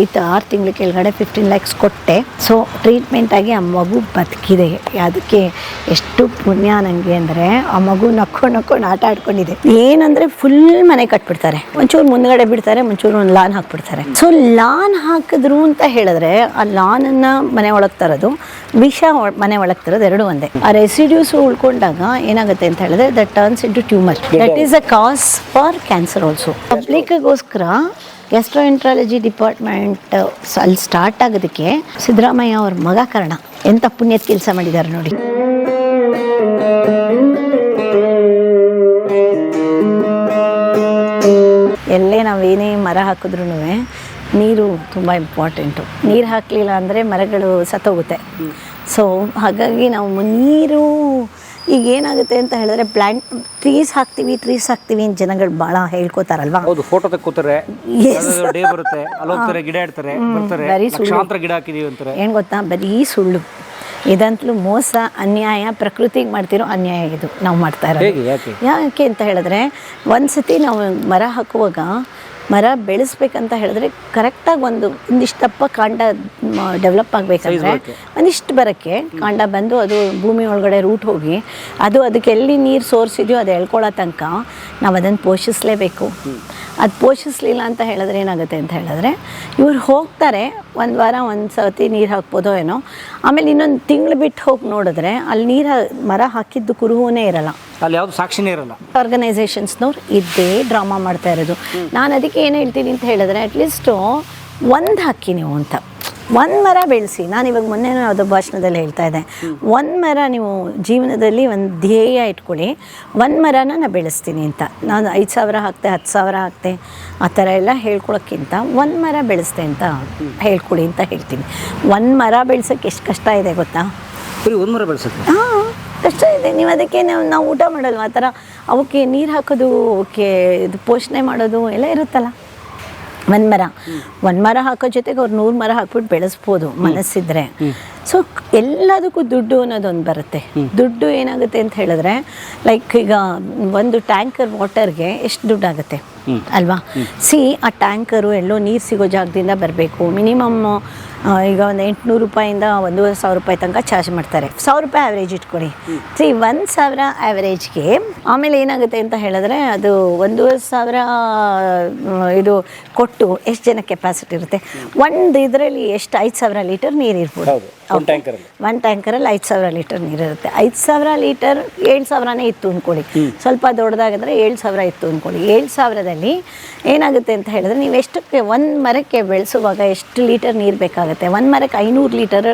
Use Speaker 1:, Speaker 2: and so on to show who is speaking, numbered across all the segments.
Speaker 1: ಐದು ಆರು ತಿಂಗಳ ಕೆಳಗಡೆ ಫಿಫ್ಟೀನ್ ಲ್ಯಾಕ್ಸ್ ಕೊಟ್ಟೆ. ಸೊ ಟ್ರೀಟ್ಮೆಂಟ್ ಆಗಿ ಆ ಮಗು ಬದುಕಿದೆ. ಅದಕ್ಕೆ ಎಷ್ಟು ಪುಣ್ಯ ನನಗೆ ಅಂದರೆ ಆ ಮಗು ನಕ್ಕೊಂಡು ನಕ್ಕೊಂಡು ಆಟ ಆಡ್ಕೊಂಡಿದೆ. ಏನಂದರೆ ಫುಲ್ ಮನೆ ಕಟ್ಬಿಡ್ತಾರೆ. ಒಂಚೂರು ಮುಂದ್ಗಡೆ ಬಿಡ್ತಾರೆ ಒಂಚೂರು ಒಂದು ಲಾನ್ ಹಾಕ್ಬಿಡ್ತಾರೆ. ಸೊ ಲಾನ್ ಹಾಕಿದ್ರು ಅಂತ ಹೇಳಿದ್ರೆ ಆ ಲಾನನ್ನು ಮನೆ ಒಳಗೆ ತರೋದು ವಿಷ ಮನೆ ಒಳಗೆ ತರೋದು ಎರಡು ಒಂದೇ. ಆ ರೆಸಿಡ್ಯೂಸ್ ಉಳ್ಕೊಂಡಾಗ ಏನಾಗುತ್ತೆ ಅಂತ ಹೇಳಿದ್ರೆ that turns into tumour that is a cause for cancer also ಪಬ್ಲಿಕ್ಗೋಸ್ಕರ gastroenterology department ಅಲ್ಲಿ ಸ್ಟಾರ್ಟ್ ಆಗೋದಕ್ಕೆ ಸಿದ್ದರಾಮಯ್ಯ ಅವ್ರ ಮಗ ಕಾರಣ. ಎಂಥ ಪುಣ್ಯದ ಕೆಲಸ ಮಾಡಿದ್ದಾರೆ ನೋಡಿ. ಎಲ್ಲೇ ನಾವೇನೇ ಮರ ಹಾಕಿದ್ರೂ ನೀರು ತುಂಬ ಇಂಪಾರ್ಟೆಂಟು ನೀರು ಹಾಕಲಿಲ್ಲ ಅಂದರೆ ಮರಗಳು ಸತ್ತೋಗುತ್ತೆ. ಸೊ ಹಾಗಾಗಿ ನಾವು ನೀರು ಈಗ ಏನಾಗುತ್ತೆ ಅಂತ ಹೇಳಿದ್ರೆ ಪ್ಲಾಂಟ್ ಟ್ರೀಸ್ ಹಾಕ್ತೀವಿ ಟ್ರೀಸ್ ಹಾಕ್ತೀವಿ ಅಂತ ಜನಗಳು ಭಾಳ ಹೇಳ್ಕೊತಾರಲ್ವಾ?
Speaker 2: ಹೌದು ಫೋಟೋ ತಕ್ಕೋತಾರೆ. ಡೇ ಬರುತ್ತೆ ಅಲ್ಲಿ ಹೋಗ್ತಾರೆ ಗಿಡ ಇಡ್ತಾರೆ ಬರ್ತಾರೆ
Speaker 1: ಬರೀ ಸುಳ್ಳು.
Speaker 2: ಲಕ್ಷಾಂತರ ಗಿಡ ಹಾಕಿದೀವಿ ಅಂತಾರೆ.
Speaker 1: ಏನು ಗೊತ್ತಾ? ಬರೀ ಸುಳ್ಳು. ಇದಂತಲೂ ಮೋಸ ಅನ್ಯಾಯ ಪ್ರಕೃತಿಗೆ ಮಾಡ್ತಿರೋ ಅನ್ಯಾಯ ಇದು. ನಾವು ಮಾಡ್ತಾ ಇರೋದು.
Speaker 2: ಯಾಕೆ?
Speaker 1: ಯಾಕೆ ಅಂತ ಹೇಳಿದ್ರೆ ಒಂದ್ಸತಿ ನಾವು ಮರ ಹಾಕುವಾಗ ಮರ ಬೆಳೆಸ್ಬೇಕಂತ ಹೇಳಿದ್ರೆ ಕರೆಕ್ಟಾಗಿ ಒಂದು ಒಂದಿಷ್ಟಪ್ಪ ಕಾಂಡ ಡೆವಲಪ್ ಆಗಬೇಕಂದ್ರೆ ಒಂದಿಷ್ಟು ಬರೋಕ್ಕೆ ಕಾಂಡ ಬಂದು ಅದು ಭೂಮಿ ಒಳಗಡೆ ರೂಟ್ ಹೋಗಿ ಅದು ಅದಕ್ಕೆ ಎಲ್ಲಿ ನೀರು ಸೋರ್ಸ್ ಇದೆಯೋ ಅದು ಎಳ್ಕೊಳ್ಳೋ ತನಕ ನಾವು ಅದನ್ನು ಪೋಷಿಸಲೇಬೇಕು. ಅದು ಪೋಷಿಸಲಿಲ್ಲ ಅಂತ ಹೇಳಿದ್ರೆ ಏನಾಗುತ್ತೆ ಅಂತ ಹೇಳಿದ್ರೆ ಇವ್ರು ಹೋಗ್ತಾರೆ ಒಂದು ವಾರ ಒಂದು ಸರ್ತಿ ನೀರು ಹಾಕ್ಬೋದೋ ಏನೋ. ಆಮೇಲೆ ಇನ್ನೊಂದು ತಿಂಗಳು ಬಿಟ್ಟು ಹೋಗಿ ನೋಡಿದ್ರೆ ಅಲ್ಲಿ ನೀರು ಮರ ಹಾಕಿದ್ದು ಕುರುಹುನೇ ಇರಲ್ಲ.
Speaker 2: ಅಲ್ಲಿ ಯಾವುದು ಸಾಕ್ಷಿನೇ ಇರಲ್ಲ.
Speaker 1: ಆರ್ಗನೈಸೇಷನ್ಸ್ನವ್ರು ಇದ್ದೇ ಡ್ರಾಮಾ ಮಾಡ್ತಾ ಇರೋದು. ನಾನು ಅದಕ್ಕೆ ಏನು ಹೇಳ್ತೀನಿ ಅಂತ ಹೇಳಿದ್ರೆ ಅಟ್ಲೀಸ್ಟು ಒಂದು ಹಾಕಿ ನೀವು ಅಂತ. ಒಂದು ಮರ ಬೆಳೆಸಿ ನಾನು ಇವಾಗ ಮೊನ್ನೆ ಯಾವುದೋ ಭಾಷಣದಲ್ಲಿ ಹೇಳ್ತಾ ಇದ್ದೆ. ಒಂದು ಮರ ನೀವು ಜೀವನದಲ್ಲಿ ಒಂದು ಧ್ಯೇಯ ಇಟ್ಕೊಳ್ಳಿ ಒಂದು ಮರನ ನಾನು ಬೆಳೆಸ್ತೀನಿ ಅಂತ. ನಾನು ಐದು ಸಾವಿರ ಹಾಕ್ತೆ ಹತ್ತು ಸಾವಿರ ಹಾಕ್ತೆ ಆ ಥರ ಎಲ್ಲ ಹೇಳ್ಕೊಳೋಕ್ಕಿಂತ ಒಂದು ಮರ ಬೆಳೆಸ್ತೆ ಅಂತ ಹೇಳ್ಕೊಳ್ಳಿ ಅಂತ ಹೇಳ್ತೀನಿ. ಒಂದು ಮರ ಬೆಳ್ಸೋಕ್ಕೆ ಎಷ್ಟು ಕಷ್ಟ ಇದೆ ಗೊತ್ತಾ?
Speaker 2: ಒಂದು ಮರ ಬೆಳೆಸುತ್ತೆ
Speaker 1: ಹಾಂ ಕಷ್ಟ ಇದೆ. ನೀವು ಅದಕ್ಕೆ ನಾವು ನಾವು ಊಟ ಮಾಡಲ್ವ? ಆ ಥರ ಅವಕ್ಕೆ ನೀರು ಹಾಕೋದು ಅವಕ್ಕೆ ಇದು ಪೋಷಣೆ ಮಾಡೋದು ಎಲ್ಲ ಇರುತ್ತಲ್ಲ. ಒಂದು ಮರ ಒಂದು ಮರ ಹಾಕೋ ಜೊತೆಗೆ ಅವ್ರು ನೂರು ಮರ ಹಾಕ್ಬಿಟ್ಟು ಬೆಳೆಸ್ಬೋದು ಮನಸ್ಸಿದ್ರೆ. ಸೊ ಎಲ್ಲದಕ್ಕೂ ದುಡ್ಡು ಅನ್ನೋದೊಂದು ಬರುತ್ತೆ. ದುಡ್ಡು ಏನಾಗುತ್ತೆ ಅಂತ ಹೇಳಿದ್ರೆ ಲೈಕ್ ಈಗ ಒಂದು ಟ್ಯಾಂಕರ್ ವಾಟರ್ಗೆ ಎಷ್ಟು ದುಡ್ಡು ಆಗುತ್ತೆ? ಅಲ್ವಾ? ಸಿ ಆ ಟ್ಯಾಂಕರು ಎಲ್ಲೋ ನೀರು ಸಿಗೋ ಜಾಗದಿಂದ ಬರಬೇಕು. ಮಿನಿಮಮ್ ಈಗ ಒಂದು ಎಂಟುನೂರು ರೂಪಾಯಿಂದ ಒಂದೂವರೆ ಸಾವಿರ ರೂಪಾಯಿ ತನಕ ಚಾರ್ಜ್ ಮಾಡ್ತಾರೆ. ಸಾವಿರ ರೂಪಾಯಿ ಆವ್ರೇಜ್ ಇಟ್ಕೊಳ್ಳಿ. ಸಿ ಒಂದು ಸಾವಿರ ಆ್ಯಾವ್ರೇಜ್ಗೆ ಆಮೇಲೆ ಏನಾಗುತ್ತೆ ಅಂತ ಹೇಳಿದ್ರೆ ಅದು ಒಂದೂವರೆ ಸಾವಿರ ಇದು ಕೊಟ್ಟು ಎಷ್ಟು ಜನ ಕೆಪಾಸಿಟಿ ಇರುತ್ತೆ? ಒಂದು ಇದರಲ್ಲಿ ಎಷ್ಟು? ಐದು ಸಾವಿರ ಲೀಟರ್ ನೀರು ಇರ್ಬೋದು.
Speaker 2: ಒಂದು ಟ್ಯಾಂಕರ್
Speaker 1: ಅಲ್ಲಿ. ಟ್ಯಾಂಕರಲ್ಲಿ ಐದು ಸಾವಿರ ಲೀಟರ್ ನೀರಿರುತ್ತೆ. ಐದು ಸಾವಿರ ಲೀಟರ್ ಏಳು ಸಾವಿರನೇ ಇತ್ತು ಅಂದ್ಕೊಳ್ಳಿ ಸ್ವಲ್ಪ ದೊಡ್ಡದಾಗಿದ್ರೆ ಏಳು ಸಾವಿರ ಇತ್ತು ಅಂದ್ಕೊಳ್ಳಿ ಏಳು ಸಾವಿರದಲ್ಲಿ ಏನಾಗುತ್ತೆ ಅಂತ ಹೇಳಿದ್ರೆ ನೀವು ಎಷ್ಟಕ್ಕೆ ಒಂದು ಮರಕ್ಕೆ ಬೆಳೆಸುವಾಗ ಎಷ್ಟು ಲೀಟರ್ ನೀರು ಬೇಕಾಗುತ್ತೆ? ಒಂದು ಮರಕ್ಕೆ ಐನೂರು ಲೀಟರ್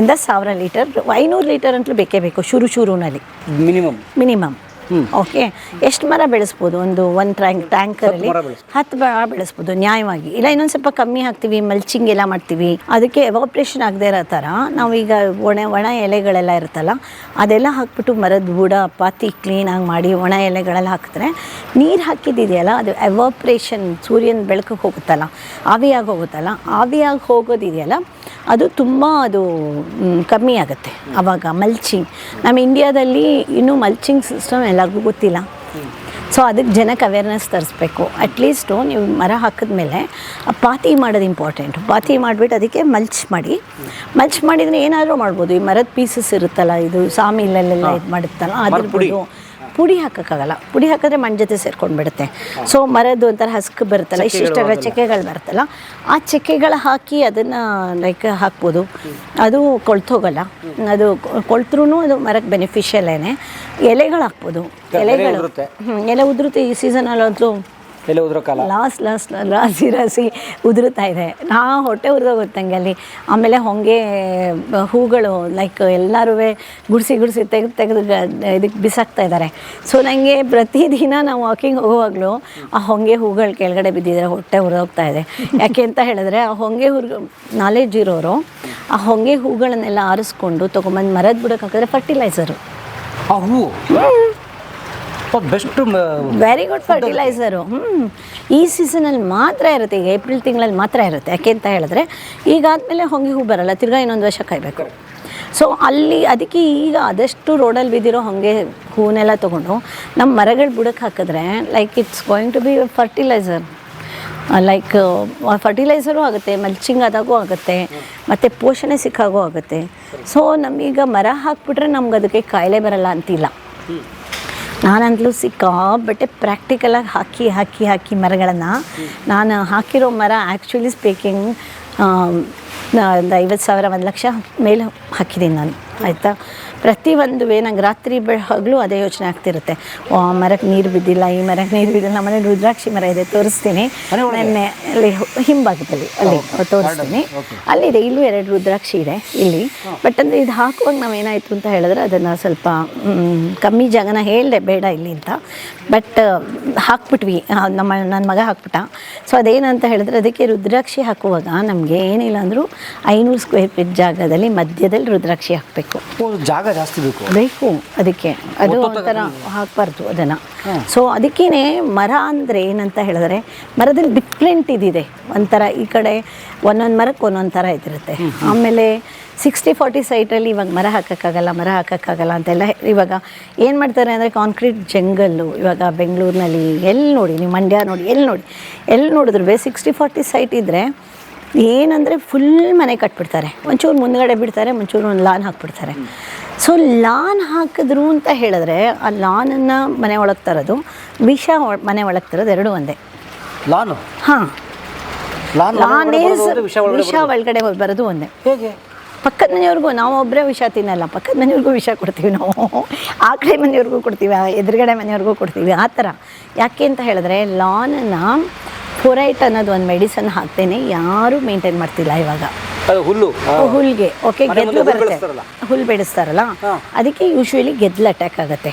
Speaker 1: ಇಂದ ಸಾವಿರ ಲೀಟರ್. ಐನೂರು ಲೀಟರ್ ಅಂತಲೂ ಬೇಕೇ ಬೇಕು ಶುರು ಶುರುನಲ್ಲಿ.
Speaker 2: ಮಿನಿಮಮ್
Speaker 1: ಮಿನಿಮಮ್ ಓಕೆ ಎಷ್ಟು ಮರ ಬೆಳೆಸ್ಬೋದು? ಒಂದು ಒಂದು ಟ್ಯಾಂಕ್ ಟ್ಯಾಂಕರಲ್ಲಿ. ಹತ್ತು ಮರ ಬೆಳೆಸ್ಬೋದು. ನ್ಯಾಯವಾಗಿ. ಇಲ್ಲ ಇನ್ನೊಂದು ಸ್ವಲ್ಪ ಕಮ್ಮಿ ಹಾಕ್ತೀವಿ ಮಲ್ಚಿಂಗ್ ಎಲ್ಲ ಮಾಡ್ತೀವಿ. ಅದಕ್ಕೆ ಎವಾಪ್ರೇಷನ್ ಆಗದೆ ಇರೋ ಥರ ಈಗ ಒಣ ಒಣ ಎಲೆಗಳೆಲ್ಲ ಇರುತ್ತಲ್ಲ ಅದೆಲ್ಲ ಹಾಕ್ಬಿಟ್ಟು ಮರದ ಬುಡ ಪಾತಿ ಕ್ಲೀನಾಗಿ ಮಾಡಿ ಒಣ ಎಲೆಗಳೆಲ್ಲ ಹಾಕಿದ್ರೆ ನೀರು ಹಾಕಿದ್ದಿದೆಯಲ್ಲ ಅದು ಎವಾಪ್ರೇಷನ್ ಸೂರ್ಯನ ಬೆಳಕಿಗೆ ಹೋಗುತ್ತಲ್ಲ ಆವಿಯಾಗಿ ಹೋಗುತ್ತಲ್ಲ ಆವಿಯಾಗಿ ಹೋಗೋದಿದೆಯಲ್ಲ ಅದು ತುಂಬ ಅದು ಕಮ್ಮಿ ಆಗುತ್ತೆ ಆವಾಗ ಮಲ್ಚಿಂಗ್ ನಮ್ಮ ಇಂಡಿಯಾದಲ್ಲಿ ಇನ್ನೂ ಮಲ್ಚಿಂಗ್ ಸಿಸ್ಟಮ್ ಎಲ್ಲರಿಗೂ ಗೊತ್ತಿಲ್ಲ. ಸೊ ಅದಕ್ಕೆ ಜನಕ್ಕೆ ಅವೇರ್ನೆಸ್ ತರಿಸ್ಬೇಕು. ಅಟ್ಲೀಸ್ಟು ನೀವು ಮರ ಹಾಕಿದ್ಮೇಲೆ ಆ ಪಾತಿ ಮಾಡೋದು ಇಂಪಾರ್ಟೆಂಟ್ ಪಾತಿ ಮಾಡಿಬಿಟ್ಟು ಅದಕ್ಕೆ ಮಲ್ಚ್ ಮಾಡಿ. ಮಲ್ಚ್ ಮಾಡಿದ್ರೆ ಏನಾದರೂ ಮಾಡ್ಬೋದು. ಈ ಮರದ ಪೀಸಸ್ ಇರುತ್ತಲ್ಲ ಇದು ಸಾಮಿಲಲ್ಲೆಲ್ಲ ಇದು ಮಾಡುತ್ತಲ್ಲ ಅದಿರ್ಬೋದು. ಪುಡಿ ಹಾಕೋಕ್ಕಾಗಲ್ಲ. ಪುಡಿ ಹಾಕಿದ್ರೆ ಮಣ್ಣು ಜೊತೆ ಸೇರ್ಕೊಂಡು ಬಿಡುತ್ತೆ ಸೊ ಮರದ್ದು ಒಂಥರ ಹಸ್ಕ್ ಬರುತ್ತಲ್ಲ ಇಷ್ಟಿಷ್ಟ ಚಕ್ಕೆಗಳು ಬರುತ್ತಲ್ಲ ಆ ಚಕ್ಕೆಗಳು ಹಾಕಿ ಅದನ್ನು ಲೈಕ್ ಹಾಕ್ಬೋದು. ಅದು ಕೊಳ್ತೋಗಲ್ಲ. ಅದು ಕೊಳ್ತ್ರೂ ಅದು ಮರಕ್ಕೆ ಬೆನಿಫಿಷಿಯಲ್ಲೇನೆ ಎಲೆಗಳು ಹಾಕ್ಬೋದು. ಎಲೆಗಳು. ಎಲೆ ಉದುರುತ್ತೆ ಈ ಸೀಸನಲ್ಲಂತೂ
Speaker 2: ಎಲ್ಲ ಉದ್ರೋ ಕಾಲ?
Speaker 1: ಲಾಸ್ಟ್ ಲಾಸ್ಟ್ ರಾಸಿ ರಾಸಿ ಉದುರುತ್ತಾ ಇದೆ. ನಾ ಹೊಟ್ಟೆ ಉರಿದೋಗುತ್ತೆ ಅಲ್ಲಿ. ಆಮೇಲೆ ಹೊಂಗೆ ಹೂಗಳು ಲೈಕ್ ಎಲ್ಲರೂ ಗುಡಿಸಿ ಗುಡಿಸಿ ತೆಗೆದು ತೆಗೆದು ಇದಕ್ಕೆ ಬಿಸಾಕ್ತಾ ಇದ್ದಾರೆ ಸೊ ನನಗೆ ಪ್ರತಿದಿನ ನಾವು ವಾಕಿಂಗ್ ಹೋಗುವಾಗಲೂ ಆ ಹೊಂಗೆ ಹೂಗಳು ಕೆಳಗಡೆ ಬಿದ್ದಿದ್ರೆ ಹೊಟ್ಟೆ ಉರಿದೋಗ್ತಾ ಇದೆ. ಯಾಕೆ ಅಂತ ಹೇಳಿದ್ರೆ ಆ ಹೊಂಗೆ ಹುರ್ ನಾಲೆಡ್ಜ್ ಇರೋರು ಆ ಹೊಂಗೆ ಹೂಗಳನ್ನೆಲ್ಲ ಆರಿಸ್ಕೊಂಡು ತೊಗೊಂಬಂದು ಮರದ ಬುಡಕ್ಕೆ ಹಾಕಿದ್ರೆ ಫರ್ಟಿಲೈಸರು
Speaker 2: ಆ ಹೂವು? ಬೆಸ್ಟ್
Speaker 1: ವೆರಿ ಗುಡ್ ಫರ್ಟಿಲೈಸರು ಹ್ಞೂ ಈ ಸೀಸನಲ್ಲಿ ಮಾತ್ರ ಇರುತ್ತೆ, ಈಗ ಏಪ್ರಿಲ್ ತಿಂಗಳಲ್ಲಿ ಮಾತ್ರ ಇರುತ್ತೆ. ಯಾಕೆ ಅಂತ ಹೇಳಿದ್ರೆ, ಈಗಾದಮೇಲೆ ಹೊಂಗೆ ಹೂ ಬರಲ್ಲ, ತಿರ್ಗಾ ಇನ್ನೊಂದು ವರ್ಷ ಕಾಯಬೇಕು. ಸೊ ಅಲ್ಲಿ ಅದಕ್ಕೆ ಈಗ ಆದಷ್ಟು ರೋಡಲ್ಲಿ ಬಿದ್ದಿರೋ ಹಾಗೆ ಹೂವನ್ನೆಲ್ಲ ತೊಗೊಂಡು ನಮ್ಮ ಮರಗಳು ಬುಡಕ್ಕೆ ಹಾಕಿದ್ರೆ like it's going to be fertiliser like fertiliser ಆಗುತ್ತೆ ಮಲ್ಚಿಂಗ್ ಆದಾಗೂ ಆಗುತ್ತೆ, ಮತ್ತು ಪೋಷಣೆ ಸಿಕ್ಕಾಗೂ ಆಗುತ್ತೆ. ಸೊ ನಮಗೀಗ ಮರ ಹಾಕ್ಬಿಟ್ರೆ ನಮ್ಗೆ ಅದಕ್ಕೆ ಕಾಯಿಲೆ ಬರಲ್ಲ ಅಂತಿಲ್ಲ. ನಾನಂತಲೂ ಸಿಕ್ಕಾಬಟ್ಟೆ ಪ್ರಾಕ್ಟಿಕಲಾಗಿ ಹಾಕಿ ಹಾಕಿ ಹಾಕಿ ಮರಗಳನ್ನು. ನಾನು ಹಾಕಿರೋ ಮರ ಆ್ಯಕ್ಚುಲಿ ಸ್ಪೀಕಿಂಗ್ ಒಂದು ಐವತ್ತು ಸಾವಿರ, ಒಂದು ಲಕ್ಷ ಮೇಲೆ ಹಾಕಿದ್ದೀನಿ ನಾನು. ಆಯಿತಾ? ಪ್ರತಿಯೊಂದು ನಂಗೆ ರಾತ್ರಿ ಬೆಳಗ್ಲು ಅದೇ ಯೋಚನೆ ಆಗ್ತಿರುತ್ತೆ. ಓ ಆ ಮರಕ್ಕೆ ನೀರು ಬಿದ್ದಿಲ್ಲ ಈ ಮರಕ್ಕೆ ನೀರು ಬಿದ್ದಿಲ್ಲ ನಮ್ಮ ಮನೆ ರುದ್ರಾಕ್ಷಿ ಮರ ಇದೆ ತೋರಿಸ್ತೀನಿ? ನೆನ್ನೆ ಅಲ್ಲಿ ಹಿಂಭಾಗದಲ್ಲಿ ಅಲ್ಲಿ ತೋರಿಸ್ತೀನಿ. ಅಲ್ಲಿದೆ ಇಲ್ಲೂ ಎರಡು ರುದ್ರಾಕ್ಷಿ ಇದೆ ಇಲ್ಲಿ. ಬಟ್ ಅಂದರೆ ಇದು ಹಾಕುವಾಗ ನಾವೇನಾಯಿತು ಅಂತ ಹೇಳಿದ್ರೆ ಅದನ್ನು ಸ್ವಲ್ಪ ಕಮ್ಮಿ ಜಾಗನ ಹೇಳಿದೆ ಬೇಡ ಇಲ್ಲಿ ಅಂತ. ಬಟ್ ಹಾಕ್ಬಿಟ್ವಿ. ನಮ್ಮ ನನ್ನ ಮಗ ಹಾಕ್ಬಿಟ್ಟ. ಸೊ ಅದೇನಂತ ಹೇಳಿದ್ರೆ ಅದಕ್ಕೆ ರುದ್ರಾಕ್ಷಿ ಹಾಕುವಾಗ ನಮಗೆ ಏನಿಲ್ಲ ಅಂದರೂ ಐನೂರು ಸ್ಕ್ವೇರ್ ಫೀಟ್ ಜಾಗದಲ್ಲಿ ಮಧ್ಯದಲ್ಲಿ ರುದ್ರಾಕ್ಷಿ ಹಾಕಬೇಕು.
Speaker 2: ಜಾಗ ಜಾಸ್ತಿ ಬೇಕು.
Speaker 1: ಬೇಕು ಅದಕ್ಕೆ. ಅದು ಒಂಥರ ಹಾಕಬಾರ್ದು ಅದನ್ನು. ಸೊ ಅದಕ್ಕೇನೆ ಮರ ಅಂದರೆ ಏನಂತ ಹೇಳಿದ್ರೆ ಮರದಲ್ಲಿ ಡಿಫ್ರೆಂಟ್ ಇದಿದೆ. ಒಂಥರ ಈ ಕಡೆ ಒಂದೊಂದು ಮರಕ್ಕೆ ಒಂದೊಂದು ಥರ ಇದಿರುತ್ತೆ. ಆಮೇಲೆ ಸಿಕ್ಸ್ಟಿ ಫಾರ್ಟಿ ಸೈಟಲ್ಲಿ ಇವಾಗ ಮರ ಹಾಕೋಕ್ಕಾಗಲ್ಲ ಮರ ಹಾಕೋಕ್ಕಾಗಲ್ಲ ಅಂತೆಲ್ಲ ಇವಾಗ ಏನು ಮಾಡ್ತಾರೆ ಅಂದರೆ ಕಾಂಕ್ರೀಟ್ ಜಂಗಲ್ಲು ಇವಾಗ ಬೆಂಗಳೂರಿನಲ್ಲಿ ಎಲ್ಲಿ ನೋಡಿ ನೀವು ಮಂಡ್ಯ ನೋಡಿ ಎಲ್ಲಿ ನೋಡಿ ಎಲ್ಲಿ ನೋಡಿದ್ರು ಬೇ ಸಿಕ್ಸ್ಟಿ ಫಾರ್ಟಿ ಸೈಟ್ ಇದ್ದರೆ ಏನಂದರೆ ಫುಲ್ ಮನೆ ಕಟ್ಬಿಡ್ತಾರೆ. ಒಂಚೂರು ಮುಂದ್ಗಡೆ ಬಿಡ್ತಾರೆ ಒಂಚೂರು ಒಂದು ಲಾನ್ ಹಾಕ್ಬಿಡ್ತಾರೆ. ಸೊ ಲಾನ್ ಹಾಕಿದ್ರು ಅಂತ ಹೇಳಿದ್ರೆ ಆ ಲಾನನ್ನು ಮನೆ ಒಳಗೆ ತರೋದು ವಿಷ ಮನೆ ಒಳಗೆ ತರೋದು ಎರಡೂ ಒಂದೇ.
Speaker 2: ಲಾನು
Speaker 1: ಹಾಂ.
Speaker 2: ಲಾನ್
Speaker 1: ಲಾನ್ ಈಸ್
Speaker 2: ವಿಷ ಒಳಗಡೆ
Speaker 1: ಬರೋದು? ಒಂದೇ.
Speaker 2: ಹೇಗೆ?
Speaker 1: ಪಕ್ಕದ ಮನೆಯವ್ರಿಗೂ ನಾವು ಒಬ್ಬರೇ ವಿಷ ತಿನ್ನಲ್ಲ ಪಕ್ಕದ ಮನೆಯವ್ರಿಗೂ ವಿಷ ಕೊಡ್ತೀವಿ ನಾವು. ಆ ಕಡೆ ಮನೆಯವ್ರಿಗೂ ಕೊಡ್ತೀವಿ ಎದುರುಗಡೆ ಮನೆಯವ್ರಿಗೂ ಕೊಡ್ತೀವಿ ಆ ಥರ ಯಾಕೆ ಅಂತ ಹೇಳಿದ್ರೆ ಲಾನನ್ನು ಫೋರೈಟ್ ಅನ್ನೋದು ಒಂದು ಮೆಡಿಸನ್ ಹಾಕ್ತೇನೆ ಯಾರೂ ಮೇಂಟೈನ್ ಮಾಡ್ತಿಲ್ಲ ಇವಾಗ.
Speaker 2: ಹುಲ್ಲು?
Speaker 1: ಹುಲ್ಗೆ. ಓಕೆ ಗೆದ್ಲು
Speaker 2: ಹುಲ್
Speaker 1: ಬರುತ್ತೆ.
Speaker 2: ಬೆಳೆಸ್ತಾರಲ್ಲ.
Speaker 1: ಹುಲ್ ಬೆಳೆಸ್ತಾರಲ್ಲ? ಅದಕ್ಕೆ ಯೂಶ್ವಲಿ ಗೆದ್ಲು ಅಟ್ಯಾಕ್ ಆಗುತ್ತೆ.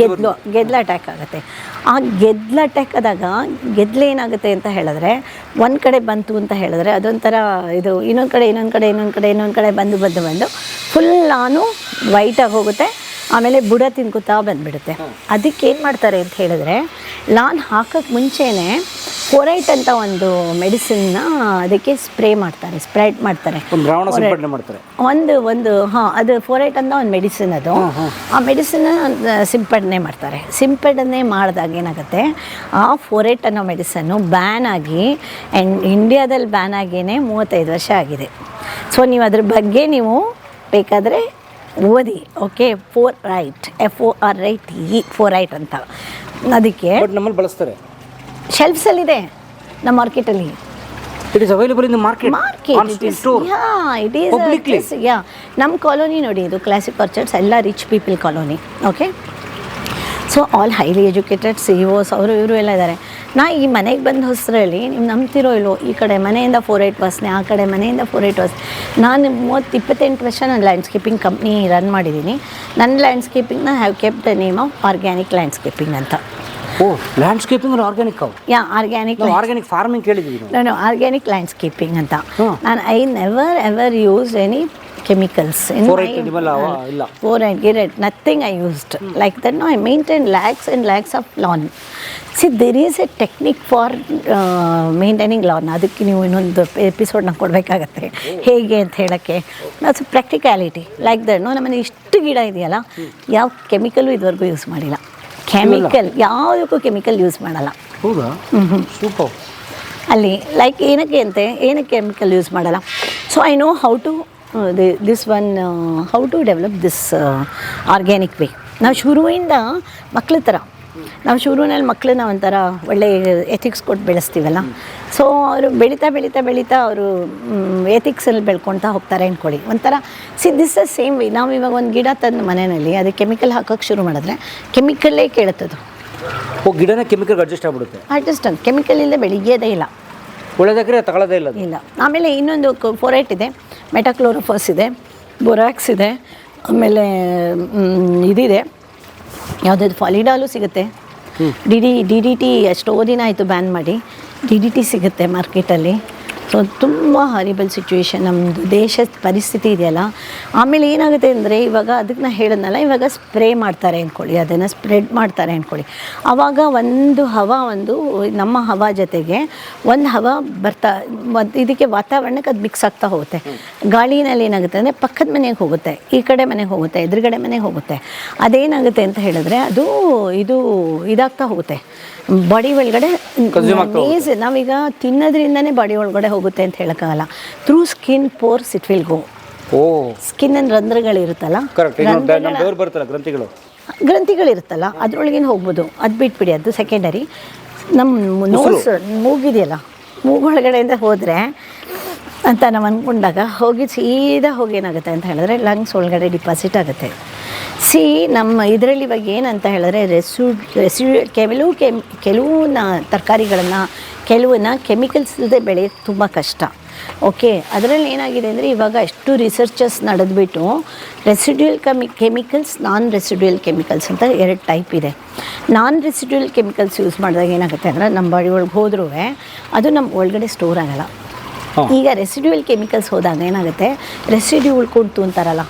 Speaker 2: ಗೆದ್ಲು
Speaker 1: ಗೆದ್ಲು ಅಟ್ಯಾಕ್ ಆಗುತ್ತೆ. ಆ ಗೆದ್ಲು ಅಟ್ಯಾಕ್ ಆದಾಗ ಗೆದ್ಲು ಏನಾಗುತ್ತೆ ಅಂತ ಹೇಳಿದ್ರೆ ಒಂದು ಕಡೆ ಬಂತು ಅಂತ ಹೇಳಿದ್ರೆ ಅದೊಂಥರ ಇದು ಇನ್ನೊಂದು ಕಡೆ ಇನ್ನೊಂದು ಕಡೆ ಇನ್ನೊಂದು ಕಡೆ ಇನ್ನೊಂದು ಕಡೆ ಬಂದು ಬಂದು ಬಂದು ಫುಲ್ ನಾನು ವೈಟಾಗಿ ಹೋಗುತ್ತೆ. ಆಮೇಲೆ ಬುಡ ತಿನ್ಕೋತಾ ಬಂದ್ಬಿಡುತ್ತೆ. ಅದಕ್ಕೆ ಏನು ಮಾಡ್ತಾರೆ ಅಂತ ಹೇಳಿದ್ರೆ ಲಾನ್ ಹಾಕೋಕ್ಕೆ ಮುಂಚೆನೇ ಕೊರೈಟ್ ಅಂತ ಒಂದು ಮೆಡಿಸಿನ್ನ ಅದಕ್ಕೆ ಸ್ಪ್ರೇ ಮಾಡ್ತಾರೆ ಸ್ಪ್ರೆಡ್ ಮಾಡ್ತಾರೆ.
Speaker 2: ಒಂದು ದ್ರಾವಣ ಮಾಡ್ತಾರೆ.
Speaker 1: ಒಂದು ಒಂದು ಹಾಂ ಅದು ಫೋರೈಟ್ ಅಂತ ಒಂದು ಮೆಡಿಸಿನ್ ಅದು. ಆ ಮೆಡಿಸಿನ್ ಸಿಂಪಡಣೆ ಮಾಡ್ತಾರೆ. ಸಿಂಪಡಣೆ ಮಾಡಿದಾಗ ಏನಾಗುತ್ತೆ ಆ ಫೋರೈಟ್ ಅನ್ನೋ ಮೆಡಿಸನ್ನು ಬ್ಯಾನ್ ಆಗಿ ಆ್ಯಂಡ್ ಇಂಡಿಯಾದಲ್ಲಿ ಬ್ಯಾನ್ ಆಗಿಯೇ ಮೂವತ್ತೈದು ವರ್ಷ ಆಗಿದೆ. ಸೊ ನೀವು ಅದ್ರ ಬಗ್ಗೆ ನೀವು ಬೇಕಾದರೆ ಓದಿ okay phorate F O R right E phorate ಅಂತ. ಅದಕ್ಕೆ
Speaker 2: ಬಟ್ ನಮ್ಮಲ್ಲಿ ಬಳಸ್ತಾರೆ.
Speaker 1: ಶೆಲ್ಫ್ಸಲ್ಲಿದೆ ನಮ್ಮ ಮಾರ್ಕೆಟಲ್ಲಿ
Speaker 2: it is available in the market
Speaker 1: market ya it is? Ya ನಮ್ಮ ಕಾಲೋನಿ ನೋಡಿ ಇದು ಕ್ಲಾಸಿಕ್ ಆರ್ಚರ್ಡ್ಸ್ ಎಲ್ಲ rich people colony okay so all highly educated CEOs ಅವರು ಇವರು ಎಲ್ಲ ಇದ್ದಾರೆ. ನಾ ಈ ಮನೆಗೆ ಬಂದ ಹೊಸರಲ್ಲಿ ನೀವು ನಂಬ್ತಿರೋ ಇಲ್ಲೋ ಈ ಕಡೆ ಮನೆಯಿಂದ ಫೋರ್ ಏಯ್ಟ್ ವರ್ಸ್ನೆ ಆ ಕಡೆ ಮನೆಯಿಂದ ಫೋರ್ ಏಯ್ಟ್ ವರ್ಸ್ ನಾನು ಮೂವತ್ತು ಇಪ್ಪತ್ತೆಂಟು ವರ್ಷ ನಾನು ಲ್ಯಾಂಡ್ಸ್ಕೇಪಿಂಗ್ ಕಂಪ್ನಿ ರನ್ ಮಾಡಿದ್ದೀನಿ ನನ್ನ ಲ್ಯಾಂಡ್ಸ್ಕೇಪಿಂಗ್ನ have kept the name of organic landscaping ಅಂತ.
Speaker 2: ಓ landscaping organic
Speaker 1: ya organic
Speaker 2: organic farming ಕೇಳಿದ್ದೀನಿ
Speaker 1: ನಾನು ಆರ್ಗ್ಯಾನಿಕ್ ಲ್ಯಾಂಡ್ಸ್ಕೇಪಿಂಗ್ ಅಂತ. ನಾನು I never ever use any chemicals
Speaker 2: Fluoride animal ಅವ ಇಲ್ಲ.
Speaker 1: Four and ಗಿರೆಟ್ nothing I used like that no I maintain lakhs and lakhs of lawn see there is a technique for maintaining lawn ಅದಕ್ಕೆ ನೀವು ಇನ್ನೊಂದು ಎಪಿಸೋಡ್ನ ಕೊಡಬೇಕಾಗತ್ತೆ. ಹೇಗೆ ಅಂತ ಹೇಳೋಕ್ಕೆ. ಅದು ಪ್ರಾಕ್ಟಿಕ್ಯಾಲಿಟಿ ಲೈಕ್ ದಟ್ ನೋ ನಮ್ಮನೆ ಇಷ್ಟು ಗಿಡ ಇದೆಯಲ್ಲ ಯಾವ ಕೆಮಿಕಲು ಇದುವರೆಗೂ ಯೂಸ್ ಮಾಡಿಲ್ಲ. ಕೆಮಿಕಲ್ ಯಾವುದಕ್ಕೂ ಕೆಮಿಕಲ್ ಯೂಸ್ ಮಾಡಲ್ಲ.
Speaker 2: ಹೌದಾ? ಸೂಪರ್.
Speaker 1: ಅಲ್ಲಿ ಲೈಕ್ ಏನಕ್ಕೆ ಅಂತೆ ಏನಕ್ಕೆ ಕೆಮಿಕಲ್ ಯೂಸ್ ಮಾಡಲ್ಲ. So I know how to this one how to develop this organic way ನಾವು ಶುರುವಿಂದ ಮಕ್ಳ ಥರ ನಾವು ಶುರುವಿನಲ್ಲಿ ಮಕ್ಕಳನ್ನ ಒಂಥರ ಒಳ್ಳೆ ಎಥಿಕ್ಸ್ ಕೊಟ್ಟು ಬೆಳೆಸ್ತೀವಲ್ಲ? ಸೊ ಅವರು ಬೆಳೀತಾ ಬೆಳೀತಾ ಬೆಳೀತಾ ಅವರು ಎಥಿಕ್ಸಲ್ಲಿ ಬೆಳ್ಕೊಳ್ತಾ ಹೋಗ್ತಾರೆ ಅಂದ್ಕೊಳ್ಳಿ ಒಂಥರ see this a same way ನಾವು ಇವಾಗ ಒಂದು ಗಿಡ ತಂದು ಮನೆಯಲ್ಲಿ ಅದಕ್ಕೆ ಕೆಮಿಕಲ್ ಹಾಕೋಕ್ಕೆ ಶುರು ಮಾಡಿದ್ರೆ ಕೆಮಿಕಲ್ಲೇ ಕೇಳುತ್ತದು.
Speaker 2: ಗಿಡನೇ ಕೆಮಿಕಲ್ ಅಡ್ಜಸ್ಟ್ ಆಗ್ಬಿಡುತ್ತೆ.
Speaker 1: ಆರ್ಟಿಸ್ಟ್ ಕೆಮಿಕಲ್ ಇಲ್ಲದೆ ಬೆಳಿಗ್ಗೆದೇ ಇಲ್ಲ.
Speaker 2: ಒಳ್ಳೇದಾಗ್ರೆ ತಗೊಳ್ಳೋದೇ ಇಲ್ಲ ಅದು.
Speaker 1: ಇಲ್ಲ. ಆಮೇಲೆ ಇನ್ನೊಂದು ಫೋರೈಟ್ ಇದೆ ಮೆಟಾಕ್ಲೋರೋಫಸ್ ಇದೆ ಬೊರಾಕ್ಸ್ ಇದೆ ಆಮೇಲೆ ಮ್, ಇದಿದೆ. ಯಾವುದಾದ್ರು ಫಾಲಿಡಾಲು ಸಿಗುತ್ತೆ. D D D D T ಎಷ್ಟೋ ದಿನ ಆಯಿತು ಬ್ಯಾನ್ ಮಾಡಿ. ಡಿ ಡಿ ಟಿ ಸಿಗುತ್ತೆ ಮಾರ್ಕೆಟಲ್ಲಿ ಸೊ ತುಂಬ ಹಾರಿಬಲ್ ಸಿಚುವೇಶನ್ ನಮ್ಮದು ದೇಶದ ಪರಿಸ್ಥಿತಿ ಇದೆಯಲ್ಲ? ಆಮೇಲೆ ಏನಾಗುತ್ತೆ ಅಂದರೆ, ಇವಾಗ ಅದಕ್ಕೆ ನಾನು ಹೇಳಿದ್ನಲ್ಲ, ಇವಾಗ ಸ್ಪ್ರೇ ಮಾಡ್ತಾರೆ ಅಂದ್ಕೊಳ್ಳಿ ಅದನ್ನು ಸ್ಪ್ರೆಡ್ ಮಾಡ್ತಾರೆ ಅಂದ್ಕೊಳ್ಳಿ ಆವಾಗ ಒಂದು ಹವ ಒಂದು, ನಮ್ಮ ಹವ ಜೊತೆಗೆ ಒಂದು ಹವ ಬರ್ತಾ ಇದಕ್ಕೆ ವಾತಾವರಣಕ್ಕೆ ಅದು ಮಿಕ್ಸ್ ಆಗ್ತಾ ಹೋಗುತ್ತೆ. ಗಾಳಿನಲ್ಲಿ ಏನಾಗುತ್ತೆ ಅಂದರೆ, ಪಕ್ಕದ ಮನೆಗೆ ಹೋಗುತ್ತೆ, ಈ ಕಡೆ ಮನೆಗೆ ಹೋಗುತ್ತೆ, ಎದುರುಗಡೆ ಮನೆಗೆ ಹೋಗುತ್ತೆ. ಅದೇನಾಗುತ್ತೆ ಅಂತ ಹೇಳಿದ್ರೆ, ಅದು ಇದು ಇದಾಗ್ತಾ ಹೋಗುತ್ತೆ. ಬಾಡಿ ಒಳಗಡೆ. ಈಸ್ ನಾವೀಗ ತಿನ್ನೋದ್ರಿಂದನೇ ಬಾಡಿ ಒಳಗಡೆ ಹೋಗುತ್ತೆ ಅಂತ ಹೇಳೋಕ್ಕಾಗಲ್ಲ. Through skin pores it will go
Speaker 2: oh.
Speaker 1: Skin ರಂಧ್ರಗಳಿರುತ್ತಲ್ಲ
Speaker 2: correct ಈಗ ನಮ್ಮ
Speaker 1: ರಂಧ್ರಗಳ-
Speaker 2: ಬೆವರು ಬರುತ್ತಲ್ಲ ಗ್ರಂಥಿಗಳು.
Speaker 1: ಗ್ರಂಥಿಗಳಿರುತ್ತಲ್ಲ ಅದ್ರೊಳಗೇನು ಹೋಗ್ಬೋದು? ಅದು ಬಿಟ್ಬಿಡಿ ಅದು ಸೆಕೆಂಡರಿ ನಮ್ಮ ನೋಸ್ ಮೂಗಿದೆಯಲ್ಲ ಮೂಗೊಳಗಡೆಯಿಂದ ಹೋದರೆ ಅಂತ ನಾವು ಅಂದ್ಕೊಂಡಾಗ ಹೋಗಿ ಸೀದಾ ಹೋಗಿ ಏನಾಗುತ್ತೆ ಅಂತ ಹೇಳಿದ್ರೆ ಲಂಗ್ಸ್ ಒಳಗಡೆ ಡಿಪಾಸಿಟ್ ಆಗುತ್ತೆ. ಸಿ ನಮ್ಮ ಇದರಲ್ಲಿ ಇವಾಗ ಏನಂತ ಹೇಳಿದ್ರೆ ರೆಸ್ಯೂ ರೆಸ್ಯೂ ಕೆಲವು ಕೆಮ್ ಕೆಲವು ತರಕಾರಿಗಳನ್ನು ಕೆಲವನ್ನ ಕೆಮಿಕಲ್ಸ್ ಇಲ್ಲದೆ ಬೆಳೆಯೋದು ತುಂಬ ಕಷ್ಟ. ಓಕೆ ಅದರಲ್ಲಿ ಏನಾಗಿದೆ ಅಂದರೆ ಇವಾಗ ಎಷ್ಟು ರಿಸರ್ಚಸ್ ನಡೆದ್ಬಿಟ್ಟು ರೆಸಿಡ್ಯೂಯಲ್ ಕಮಿ ಕೆಮಿಕಲ್ಸ್ ನಾನ್ ರೆಸಿಡ್ಯೂಯಲ್ ಕೆಮಿಕಲ್ಸ್ ಅಂತ ಎರಡು ಟೈಪ್ ಇದೆ. ನಾನ್ ರೆಸಿಡ್ಯೂಯಲ್ ಕೆಮಿಕಲ್ಸ್ ಯೂಸ್ ಮಾಡಿದಾಗ ಏನಾಗುತ್ತೆ ಅಂದರೆ ನಮ್ಮ ಬಾಡಿ ಒಳಗೆ ಹೋದ್ರೂ ಅದು ನಮ್ಮ ಒಳಗಡೆ ಸ್ಟೋರ್ ಆಗಲ್ಲ. ಈಗ ರೆಸಿಡ್ಯೂಯಲ್ ಕೆಮಿಕಲ್ಸ್ ಹೋದಾಗ ಏನಾಗುತ್ತೆ? ರೆಸಿಡ್ಯೂ ಉಳ್ಕೊಳ್ತು ಅಂತಾರಲ್ಲ.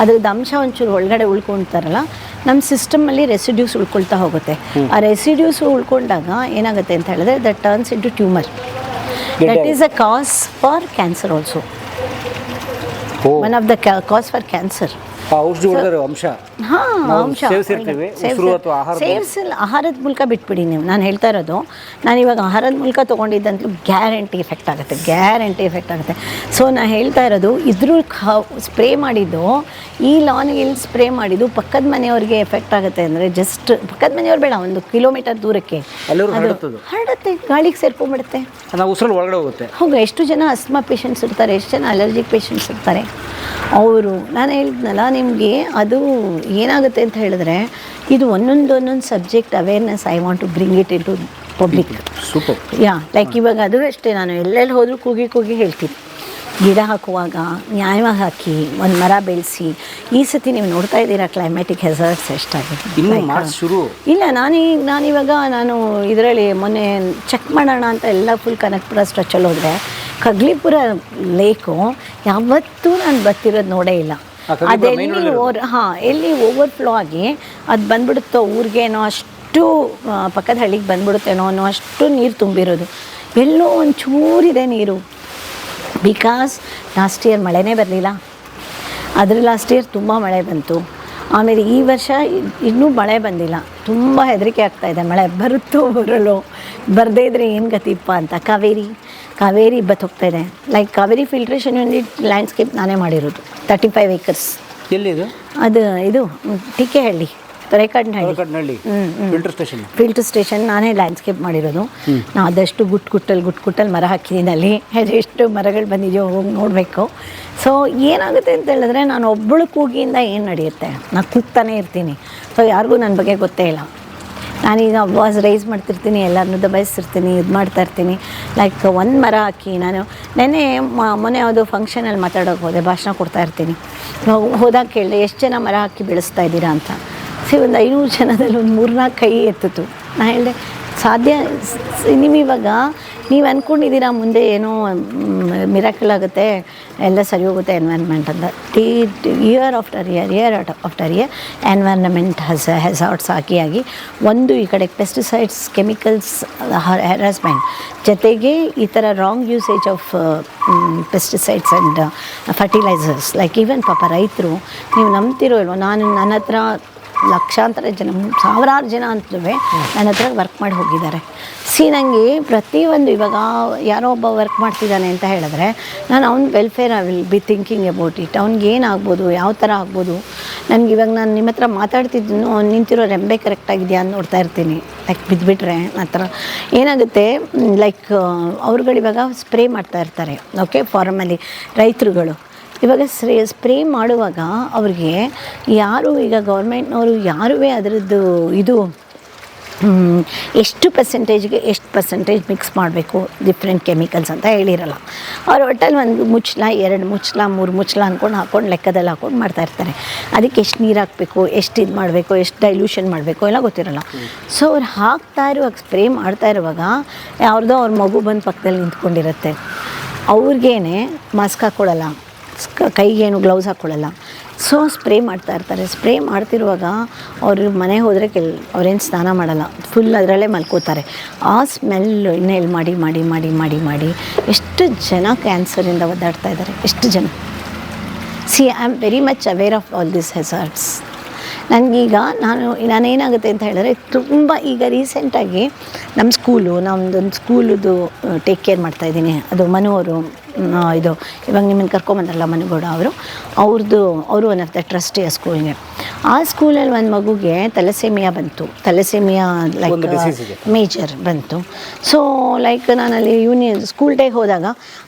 Speaker 1: ಅದ್ರದ್ದು ಅಂಶ ಒಂಚೂರು ಒಳಗಡೆ ಉಳ್ಕೊಳ್ತಾರಲ್ಲ ನಮ್ಮ ಸಿಸ್ಟಮಲ್ಲಿ ರೆಸಿಡ್ಯೂಸ್ ಉಳ್ಕೊಳ್ತಾ ಹೋಗುತ್ತೆ. ಆ ರೆಸಿಡ್ಯೂಸ್ ಉಳ್ಕೊಂಡಾಗ ಏನಾಗುತ್ತೆ ಅಂತ ಹೇಳಿದ್ರೆ that turns into tumour that is a cause for cancer also one of the cause for cancer
Speaker 2: ಔಷಧಿ ಹೊಡೆದ್ರೆ ಅಂಶ.
Speaker 1: ಹಾಂ
Speaker 2: ನಾವು
Speaker 1: ಅಂಶ.
Speaker 2: ಸೇವಿಸಿರ್ತೀವಿ, ಉಸಿರು ಅಥವಾ ಆಹಾರದ-
Speaker 1: ಸೇವಿಸಿಲ್ಲ ಆಹಾರದ ಮೂಲಕ ಬಿಟ್ಬಿಡಿ ನೀವು. ನಾನು ಹೇಳ್ತಾ ಇರೋದು ನಾನು ಇವಾಗ ಆಹಾರದ ಮೂಲಕ ತೊಗೊಂಡಿದ್ದಂತೂ ಗ್ಯಾರಂಟಿ ಎಫೆಕ್ಟ್ ಆಗುತ್ತೆ ಗ್ಯಾರಂಟಿ ಎಫೆಕ್ಟ್ ಆಗುತ್ತೆ. ಸೊ ನಾನು ಹೇಳ್ತಾ ಇರೋದು ಇದ್ರ ಸ್ಪ್ರೇ ಮಾಡಿದ್ದು ಈ ಲಾನ್ಗೆ ಇಲ್ಲಿ ಸ್ಪ್ರೇ ಮಾಡಿದ್ದು ಪಕ್ಕದ ಮನೆಯವ್ರಿಗೆ ಎಫೆಕ್ಟ್ ಆಗುತ್ತೆ ಅಂದರೆ ಜಸ್ಟ್ ಪಕ್ಕದ ಮನೆಯವ್ರು ಬೇಡ ಒಂದು ಕಿಲೋಮೀಟರ್ ದೂರಕ್ಕೆ? ಹರಡುತ್ತೆ ಗಾಳಿಗೆ ಸೇರ್ಕೊಂಡ್ಬಿಡುತ್ತೆ.
Speaker 2: ಒಳಗಡೆ ಹೋಗುತ್ತೆ.
Speaker 1: ಹೌದು ಎಷ್ಟು ಜನ ಅಸ್ಮಾ ಪೇಷಂಟ್ಸ್ ಇರ್ತಾರೆ ಎಷ್ಟು ಜನ ಅಲರ್ಜಿಕ್ ಪೇಷಂಟ್ಸ್ ಇರ್ತಾರೆ. ಅವರು ನಾನು ಹೇಳಿದ್ನಲ್ಲ ನಿಮಗೆ ಅದು ಏನಾಗುತ್ತೆ ಅಂತ ಹೇಳಿದ್ರೆ ಇದು ಒಂದೊಂದು ಒಂದೊಂದು subject awareness I want to bring it in to public
Speaker 2: super
Speaker 1: ya like ಇವಾಗ ಅದು ಅಷ್ಟೇ ನಾನು ಎಲ್ಲೆಲ್ಲಿ ಹೋದರೂ ಕೂಗಿ ಕೂಗಿ ಹೇಳ್ತೀನಿ. ಗಿಡ ಹಾಕುವಾಗ ನ್ಯಾಯವಾಗಿ ಹಾಕಿ ಒಂದು ಮರ ಬೆಳೆಸಿ ಈ ಸತಿ ನೀವು ನೋಡ್ತಾ ಇದ್ದೀರಾ ಕ್ಲೈಮ್ಯಾಟಿಕ್ ಹೆಸರ್ಸ್ ಎಷ್ಟಾಗಿದೆ ಇಲ್ಲ ನಾನೀಗ ನಾನಿವಾಗ ನಾನು ಇದರಲ್ಲಿ ಮೊನ್ನೆ ಚೆಕ್ ಮಾಡೋಣ ಅಂತ ಎಲ್ಲ ಫುಲ್ ಕನಕಪುರ ಸ್ಟ್ರೆಚಲ್ಲಿ ಹೋದರೆ ಕಗ್ಲಿಪುರ ಲೇಕು ಯಾವತ್ತೂ ನಾನು ಬರ್ತಿರೋದು ನೋಡೇ ಇಲ್ಲ. ಅದೆಲ್ಲಿ
Speaker 2: ಓರ್
Speaker 1: ಓವರ್ ಹಾಂ ಎಲ್ಲಿ ಓವರ್ಫ್ಲೋ ಆಗಿ ಅದು ಬಂದ್ಬಿಡುತ್ತೋ ಊರಿಗೇನೋ ಅಷ್ಟು ಪಕ್ಕದ ಹಳ್ಳಿಗೆ ಬಂದ್ಬಿಡುತ್ತೇನೋ ಅನ್ನೋ ಅಷ್ಟು ನೀರು ತುಂಬಿರೋದು. ಎಲ್ಲೋ ಒಂದು ಚೂರಿದೆ ನೀರು. ಬಿಕಾಸ್ ಲಾಸ್ಟ್ ಇಯರ್ ಮಳೆನೇ ಬರಲಿಲ್ಲ. ಅದ್ರ ಲಾಸ್ಟ್ ಇಯರ್ ತುಂಬ ಮಳೆ ಬಂತು. ಆಮೇಲೆ ಈ ವರ್ಷ ಇನ್ನೂ ಮಳೆ ಬಂದಿಲ್ಲ. ತುಂಬ ಹೆದರಿಕೆ ಆಗ್ತಾಯಿದೆ ಇದೆ. ಮಳೆ ಬರುತ್ತೋ ಬರಲ್ಲೋ ಬರದೇ ಇದ್ರೆ ಏನು ಗತಿಪ್ಪ ಅಂತ. ಕಾವೇರಿ. ಕಾವೇರಿ ಬತ್ತು ಹೋಗ್ತಾ ಇದೆ. Like Kaveri filtration unit landscape ನಾನೇ ಮಾಡಿರೋದು. ತರ್ಟಿ ಫೈವ್ ಏಕರ್ಸ್
Speaker 2: ಎಲ್ಲಿದು?
Speaker 1: ಅದು ಇದು TK Halli K
Speaker 2: Kadnalli
Speaker 1: hmm, hmm.
Speaker 2: Filter station
Speaker 1: filter station ನಾನೇ ಲ್ಯಾಂಡ್ಸ್ಕೇಪ್ ಮಾಡಿರೋದು. ನಾ ಅದಷ್ಟು ಗುಟ್ ಗುಟ್ಟಲ್ಲಿ ಗುಟ್ ಗುಟ್ಟಲ್ಲಿ ಮರ ಹಾಕಿದ್ದೀನಿ ಅಲ್ಲಿ. ಎಷ್ಟು ಮರಗಳು ಬಂದಿದೆಯೋ ಹೋಗಿ ನೋಡಬೇಕು. ಸೊ ಏನಾಗುತ್ತೆ ಅಂತ ಹೇಳಿದ್ರೆ ನಾನು ಒಬ್ಬಳು ಕೂಗಿಯಿಂದ ಏನು ನಡೆಯುತ್ತೆ? ನಾನು ಕೂಗ್ತಾನೆ ಇರ್ತೀನಿ. ಸೊ ಯಾರಿಗೂ ನನ್ನ ಬಗ್ಗೆ ಗೊತ್ತೇ ಇಲ್ಲ. ನಾನೀಗ ವಾಸ್ ರೈಸ್ ಮಾಡ್ತಿರ್ತೀನಿ ಎಲ್ಲರನ್ನೂ ದಬಾಯಿಸ್ತಿರ್ತೀನಿ ಇದು ಮಾಡ್ತಾ ಇರ್ತೀನಿ. ಲೈಕ್ ಒಂದು ಮರ ಹಾಕಿ ನಾನು ನೆನ್ನೆ ಮೊನ್ನೆ ಯಾವುದೋ ಫಂಕ್ಷನಲ್ಲಿ ಮಾತಾಡೋಕೆ ಹೋದೆ, ಭಾಷಣ ಕೊಡ್ತಾ ಇರ್ತೀನಿ. ಹೋದಾಗ ಕೇಳಿದೆ, ಎಷ್ಟು ಜನ ಮರ ಹಾಕಿ ಬೆಳೆಸ್ತಾ ಇದ್ದೀರಾ ಅಂತ. ಸಿ ಒಂದು ಐನೂರು ಜನದಲ್ಲಿ ಒಂದು ಮೂರ್ನಾಲ್ಕು ಕೈ ಎತ್ತಿತು ನಾನು ಹೇಳಿದೆ ಸಾಧ್ಯ ನಿಮ್ಮಿವಾಗ ನೀವು ಅಂದ್ಕೊಂಡಿದ್ದೀರಾ ಮುಂದೆ ಏನೋ ಮಿರಾಕಲ್ ಆಗುತ್ತೆ, ಎಲ್ಲ ಸರಿ ಹೋಗುತ್ತೆ ಎನ್ವೈರ್ಮೆಂಟ್ ಅಂತ. The year after year year after year environment has hazards ಹಾಕಿಯಾಗಿ ಒಂದು ಈ ಕಡೆ ಪೆಸ್ಟಿಸೈಡ್ಸ್ ಕೆಮಿಕಲ್ಸ್ ಹೆರಾಸ್ಮೆಂಟ್ ಜೊತೆಗೆ ಈ ಥರ wrong usage of pesticides and fertilisers like even ಪಾಪ ರೈತರು, ನೀವು ನಂಬ್ತಿರೋ ಇಲ್ವೋ? ನಾನು ನನ್ನ ಹತ್ರ ಲಕ್ಷಾಂತರ ಜನ, ಸಾವಿರಾರು ಜನ ಅಂತಲೂ ನನ್ನ ಹತ್ರ ವರ್ಕ್ ಮಾಡಿ ಹೋಗಿದ್ದಾರೆ. ಸಿ ನನಗೆ ಪ್ರತಿಯೊಂದು ಇವಾಗ ಯಾರೋ ಒಬ್ಬ ವರ್ಕ್ ಮಾಡ್ತಿದ್ದಾನೆ ಅಂತ ಹೇಳಿದ್ರೆ, ನಾನು ಅವ್ನ welfare I will be thinking about it ಅವ್ನಿಗೆ ಏನಾಗ್ಬೋದು, ಯಾವ ಥರ ಆಗ್ಬೋದು? ನನಗೆ ಇವಾಗ ನಾನು ನಿಮ್ಮ ಹತ್ರ ಮಾತಾಡ್ತಿದ್ದನು ಅವ್ನು ನಿಂತಿರೋ ರೆಂಬೆ ಕರೆಕ್ಟಾಗಿದೆಯಾ ಅಂತ ನೋಡ್ತಾ ಇರ್ತೀನಿ. ಲೈಕ್ ಬಿದ್ದುಬಿಟ್ರೆ ಆ ಥರ ಏನಾಗುತ್ತೆ ಲೈಕ್ ಅವ್ರುಗಳು ಇವಾಗ ಸ್ಪ್ರೇ ಮಾಡ್ತಾ ಇರ್ತಾರೆ ಓಕೆ ಫಾರ್ಮಲ್ಲಿ ರೈತರುಗಳು. ಇವಾಗ ಸ್ರೇ, ಸ್ಪ್ರೇ ಮಾಡುವಾಗ ಅವ್ರಿಗೆ ಯಾರು ಈಗ ಗೌರ್ಮೆಂಟ್ನವರು ಯಾರೂ ಅದರದ್ದು ಇದು ಎಷ್ಟು ಪರ್ಸೆಂಟೇಜ್ಗೆ ಎಷ್ಟು ಪರ್ಸೆಂಟೇಜ್ ಮಿಕ್ಸ್ ಮಾಡಬೇಕು ಡಿಫ್ರೆಂಟ್ ಕೆಮಿಕಲ್ಸ್ ಅಂತ ಹೇಳಿರಲ್ಲ. ಅವ್ರು ಒಟ್ಟಲ್ಲಿ ಒಂದು ಮುಚ್ಚಲ ಎರಡು ಮುಚ್ಚಲ ಮೂರು ಮುಚ್ಚಲ ಅಂದ್ಕೊಂಡು ಹಾಕ್ಕೊಂಡು ಲೆಕ್ಕದಲ್ಲಿ ಹಾಕ್ಕೊಂಡು ಮಾಡ್ತಾ ಇರ್ತಾರೆ. ಅದಕ್ಕೆ ಎಷ್ಟು ನೀರು ಹಾಕಬೇಕು, ಎಷ್ಟು ಇದು ಮಾಡಬೇಕು, ಎಷ್ಟು ಡೈಲ್ಯೂಷನ್ ಮಾಡಬೇಕು ಎಲ್ಲ ಗೊತ್ತಿರಲ್ಲ. ಸೊ ಅವ್ರು ಹಾಕ್ತಾ ಇರುವಾಗ ಸ್ಪ್ರೇ ಮಾಡ್ತಾ ಇರುವಾಗ ಯಾವ್ದೋ ಅವ್ರ ಮಗು ಬಂದು ಪಕ್ಕದಲ್ಲಿ ನಿಂತ್ಕೊಂಡಿರುತ್ತೆ. ಅವ್ರಿಗೇನೆ ಮಾಸ್ಕ್ ಹಾಕ್ಕೊಳ್ಳಲ್ಲ ಸ್ಕ- ಕೈಗೇನು ಗ್ಲೌಸ್ ಹಾಕ್ಕೊಳ್ಳಲ್ಲ ಸೊ ಸ್ಪ್ರೇ ಮಾಡ್ತಾ ಇರ್ತಾರೆ. ಸ್ಪ್ರೇ ಮಾಡ್ತಿರುವಾಗ ಅವರು ಮನೆಗೆ ಹೋದರೆ ಕೆಲ್ ಅವ್ರೇನು ಸ್ನಾನ ಮಾಡಲ್ಲ. ಫುಲ್ ಅದರಲ್ಲೇ ಮಲ್ಕೋತಾರೆ. ಆ ಸ್ಮೆಲ್ ಇನ್ನೇಲ್ ಮಾಡಿ ಮಾಡಿ ಮಾಡಿ ಮಾಡಿ ಮಾಡಿ ಎಷ್ಟು ಜನ ಕ್ಯಾನ್ಸರಿಂದ ಒದ್ದಾಡ್ತಾ ಇದ್ದಾರೆ. ಎಷ್ಟು ಜನ. See I am very much aware of all this hazards ನನಗೀಗ ನಾನು ನಾನೇನಾಗುತ್ತೆ ಅಂತ ಹೇಳಿದ್ರೆ ತುಂಬ ಈಗ ರೀಸೆಂಟಾಗಿ ನಮ್ಮ ಸ್ಕೂಲು ನಮ್ಮದೊಂದು ಸ್ಕೂಲದು ಟೇಕ್ ಕೇರ್ ಮಾಡ್ತಾ ಇದ್ದೀನಿ. ಅದು ಮನು ಅವರು ಇದು ಇವಾಗ ನಿಮ್ಮನ್ನು ಕರ್ಕೊಂಬಂದ್ರಲ್ಲ ಮನುಗೌಡ ಅವರು ಅವ್ರದ್ದು ಅವರು ಒನ್ ಆಫ್ ದ ಟ್ರಸ್ಟಿ ಆ ಸ್ಕೂಲ್ಗೆ ಆ ಸ್ಕೂಲಲ್ಲಿ ಒಂದು ಮಗುಗೆ ತಲೆಸೇಮಿಯಾ ಬಂತು. Thalassaemia like. ಮೇಜರ್ ಬಂತು. ಸೊ ಲೈಕ್ ನಾನಲ್ಲಿ ಯೂನಿಯನ್ ಸ್ಕೂಲ್ ಡೇ ಹೋದಾಗ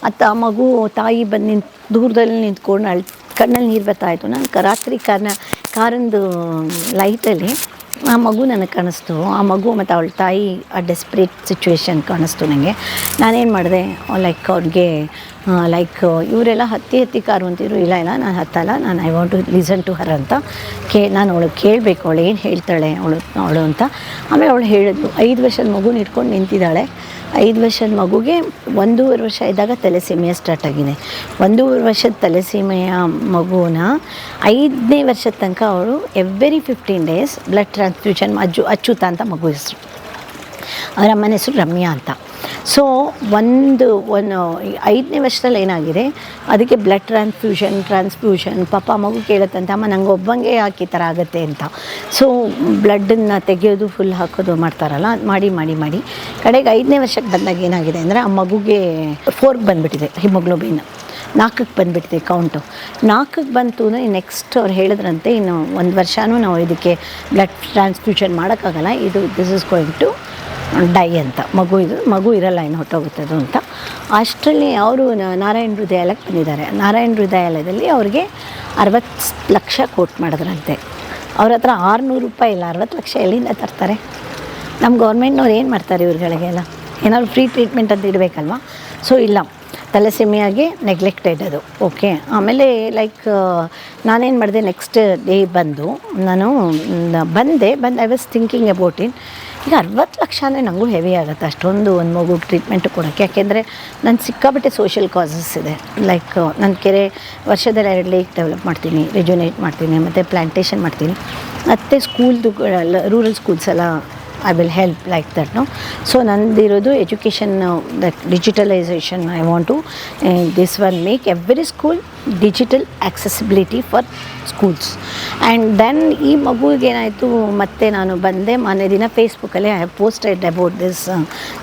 Speaker 1: ಅತ್ತ ಆ ಮಗು ತಾಯಿ ಬಂದು ನಿಂತು ದೂರದಲ್ಲಿ ನಿಂತ್ಕೊಂಡು ಅಳ್ ಕಣ್ಣಲ್ಲಿ ನೀರು ಬರ್ತಾ ಇತ್ತು. ನಾನು ರಾತ್ರಿ ಕಾರ್ನ ಕಾರಿಂದು ಲೈಟಲ್ಲಿ ಆ ಮಗು ನನಗೆ ಕಾಣಿಸ್ತು. ಆ ಮಗು ಮತ್ತು ಅವಳ ತಾಯಿ ಆ ಡೆಸ್ಪ್ರೇಟ್ ಸಿಚುವೇಶನ್ ಕಾಣಿಸ್ತು ನನಗೆ ನಾನೇನು ಮಾಡಿದೆ ಲೈಕ್ ಅವ್ರಿಗೆ ಲೈಕ್ ಇವರೆಲ್ಲ ಹತ್ತಿ ಹತ್ತಿ ಕಾರು ಅಂತಿದ್ರು ಇಲ್ಲ ಇಲ್ಲ, ನಾನು ಹತ್ತಲ್ಲ, ನಾನು I want to listen to her ಅಂತ ಕೇ, ನಾನು ಅವಳು ಕೇಳಬೇಕು, ಅವಳು ಏನು ಹೇಳ್ತಾಳೆ, ಅವಳು ಅವಳು ಅಂತ. ಆಮೇಲೆ ಅವಳು ಹೇಳಿದ್ಲು, ಐದು ವರ್ಷದ ಮಗುನ ಇಟ್ಕೊಂಡು ನಿಂತಿದ್ದಾಳೆ. ಐದು ವರ್ಷದ ಮಗುಗೆ ಒಂದೂವರೆ ವರ್ಷ ಇದ್ದಾಗ ತಲೆಸೀಮೆಯ ಸ್ಟಾರ್ಟ್ ಆಗಿದೆ. ಒಂದೂವರೆ ವರ್ಷದ ತಲೆಸೀಮೆಯ ಮಗುನ ಐದನೇ ವರ್ಷದ ತನಕ ಅವಳು every fifteen days blood transfusion Ajju Achyuta ಅಂತ ಮಗು ಹೆಸರು ಅವರ ಅಮ್ಮನ ಹೆಸರು ರಮ್ಯಾ ಅಂತ. ಸೊ ಒಂದು ಒಂದು ಐದನೇ ವರ್ಷದಲ್ಲಿ ಏನಾಗಿದೆ? ಅದಕ್ಕೆ ಬ್ಲಡ್ ಟ್ರಾನ್ಸ್ಫ್ಯೂಷನ್ ಟ್ರಾನ್ಸ್ಫ್ಯೂಷನ್ ಪಾಪ ಮಗು ಕೇಳುತ್ತಂತೆ, ಅಮ್ಮ, ನಂಗೆ ಒಬ್ಬಂಗೆ ಹಾಕಿ ಥರ ಆಗುತ್ತೆ? ಅಂತ. ಸೊ ಬ್ಲಡ್ಡನ್ನು ತೆಗೆಯೋದು ಫುಲ್ ಹಾಕೋದು ಮಾಡ್ತಾರಲ್ಲ ಮಾಡಿ ಮಾಡಿ ಮಾಡಿ. ಕಡೆಗೆ ಐದನೇ ವರ್ಷಕ್ಕೆ ಬಂದಾಗ ಏನಾಗಿದೆ ಅಂದರೆ, ಆ ಮಗುಗೆ ಫೋರ್ಕ್ ಬಂದುಬಿಟ್ಟಿದೆ ಹಿಮೋಗ್ಲೋಬಿನ್ ನಾಲ್ಕಕ್ಕೆ ಬಂದುಬಿಟ್ಟಿದೆ ಕೌಂಟು ನಾಲ್ಕಕ್ಕೆ ಬಂತು ಅಂದರೆ ನೆಕ್ಸ್ಟ್ ಅವ್ರು ಹೇಳಿದ್ರಂತೆ, ಇನ್ನು ಒಂದು ವರ್ಷವೂ ನಾವು ಇದಕ್ಕೆ ಬ್ಲಡ್ ಟ್ರಾನ್ಸ್ಫ್ಯೂಷನ್ ಮಾಡೋಕ್ಕಾಗಲ್ಲ. ಇದು this is going to die ಅಂತ. ಮಗು ಇದು, ಮಗು ಇರಲ್ಲ ಇನ್ನು ಹೊಟ್ಟೋಗುತ್ತದು ಅಂತ. ಅಷ್ಟರಲ್ಲಿ ಅವರು ನಾರಾಯಣ ಹೃದಯಾಲಯಕ್ಕೆ ಬಂದಿದ್ದಾರೆ. ನಾರಾಯಣ ಹೃದಯಾಲಯದಲ್ಲಿ ಅವ್ರಿಗೆ ಅರವತ್ತು ಲಕ್ಷ ಕೋಟ್ ಮಾಡಿದ್ರಂತೆ. ಅವ್ರ ಹತ್ರ ಆರುನೂರು ರೂಪಾಯಿ ಇಲ್ಲ ಅರವತ್ತು ಲಕ್ಷ ಎಲ್ಲಿಂದ ತರ್ತಾರೆ? ನಮ್ಮ ಗೌರ್ಮೆಂಟ್ನವ್ರು ಏನು ಮಾಡ್ತಾರೆ ಇವ್ರುಗಳಿಗೆಲ್ಲ ಏನಾದ್ರು ಫ್ರೀ ಟ್ರೀಟ್ಮೆಂಟ್ ಅಂತ ಇಡಬೇಕಲ್ವಾ? ಸೊ, ಇಲ್ಲ. ತಲೆಸೆಮಿಯಾಗಿ ನೆಗ್ಲೆಕ್ಟೆಡ್ ಅದು. ಓಕೆ. ಆಮೇಲೆ, ಲೈಕ್ ನಾನೇನು ಮಾಡಿದೆ ನೆಕ್ಸ್ಟ್ ಡೇ ಬಂದು, ನಾನು ಬಂದೆ, ಬಂದು, I was thinking about in ಈಗ ಅರವತ್ತು ಲಕ್ಷ ಅಂದರೆ ನನಗೂ ಹೆವಿ ಆಗುತ್ತೆ. ಅಷ್ಟೊಂದು ಒಂದು ಮಗು ಟ್ರೀಟ್ಮೆಂಟ್ ಕೊಡೋಕ್ಕೆ. ಯಾಕೆಂದರೆ ನಾನು ಸಿಕ್ಕಾಬಿಟ್ಟೆ ಸೋಷಿಯಲ್ ಕಾಸಸ್ ಇದೆ. ಲೈಕ್ ನನ್ನ ಕೆರೆ ವರ್ಷದಲ್ಲಿ ಎರಡು ಲೇಕ್ ಡೆವಲಪ್ ಮಾಡ್ತೀನಿ ರೆಜುನೇಟ್ ಮಾಡ್ತೀನಿ, ಮತ್ತು ಪ್ಲ್ಯಾಂಟೇಷನ್ ಮಾಡ್ತೀನಿ. ಮತ್ತು ಸ್ಕೂಲ್ದು ರೂರಲ್ ಸ್ಕೂಲ್ಸ್ ಎಲ್ಲ I will help like that no so ನಂದಿರೋದು education that digitalisation I want to this one make every school digital accessibility for schools and then ಈ ಮಗುವಿಗೆ ಏನಾಯಿತು, ಮತ್ತೆ ನಾನು ಬಂದೆ, ಮೊನ್ನೆ ದಿನ ಫೇಸ್ಬುಕ್ಕಲ್ಲಿ I have posted about this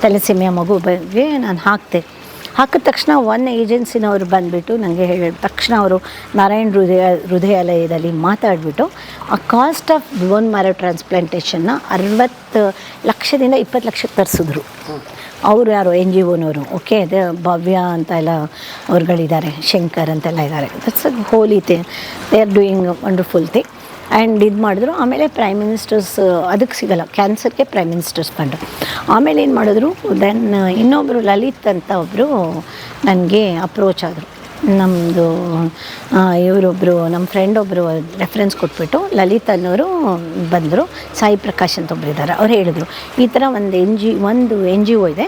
Speaker 1: ತಲೆಸೀಮೆಯ ಮಗು ಬಗ್ಗೆ, ನಾನು ಹಾಕ್ತೆ. ಹಾಕಿದ ತಕ್ಷಣ ಒನ್ ಏಜೆನ್ಸಿನವರು ಬಂದುಬಿಟ್ಟು ನನಗೆ ಹೇಳಿದ ತಕ್ಷಣ ಅವರು ನಾರಾಯಣ ಹೃದಯ, ಹೃದಯಾಲಯದಲ್ಲಿ ಮಾತಾಡಿಬಿಟ್ಟು, ಆ ಕಾಸ್ಟ್ ಆಫ್ ಬೋನ್ ಮ್ಯಾರೋ ಟ್ರಾನ್ಸ್ಪ್ಲಾಂಟೇಷನ್ನ ಅರವತ್ತು ಲಕ್ಷದಿಂದ ಇಪ್ಪತ್ತು ಲಕ್ಷಕ್ಕೆ ತರಿಸಿದ್ರು. ಅವರು ಯಾರು? ಎನ್ ಜಿ ಓನವರು ಓಕೆ ಅದೇ ಭವ್ಯ ಅಂತ ಎಲ್ಲ ಅವ್ರುಗಳಿದ್ದಾರೆ, ಶಂಕರ್ ಅಂತೆಲ್ಲ ಇದ್ದಾರೆ. That's a holy thing they are doing wonderful thing and ಇದು ಮಾಡಿದ್ರು. ಆಮೇಲೆ ಪ್ರೈಮ್ ಮಿನಿಸ್ಟರ್ಸ್ ಅದಕ್ಕೆ ಸಿಗಲ್ಲ. ಕ್ಯಾನ್ಸರ್ಗೆ ಪ್ರೈಮ್ ಮಿನಿಸ್ಟರ್ಸ್ ಫಂಡ್ ಆಮೇಲೆ ಏನು ಮಾಡಿದ್ರು? ದೆನ್ ಇನ್ನೊಬ್ಬರು ಲಲಿತ್ ಅಂತ ಒಬ್ಬರು ನನಗೆ ಅಪ್ರೋಚ್ ಆದರು. ನಮ್ಮದು ಇವರೊಬ್ಬರು ನಮ್ಮ ಫ್ರೆಂಡ್ ಒಬ್ಬರು ರೆಫರೆನ್ಸ್ ಕೊಟ್ಬಿಟ್ಟು ಲಲಿತ್ ಅನ್ನೋರು ಬಂದರು. ಸಾಯಿ ಪ್ರಕಾಶ್ ಅಂತ ಒಬ್ಬರು ಇದ್ದಾರೆ ಅವ್ರು ಹೇಳಿದ್ರು, ಈ ಥರ ಒಂದು ಎನ್ ಜಿ ಒಂದು ಎನ್ ಜಿ ಒ ಇದೆ.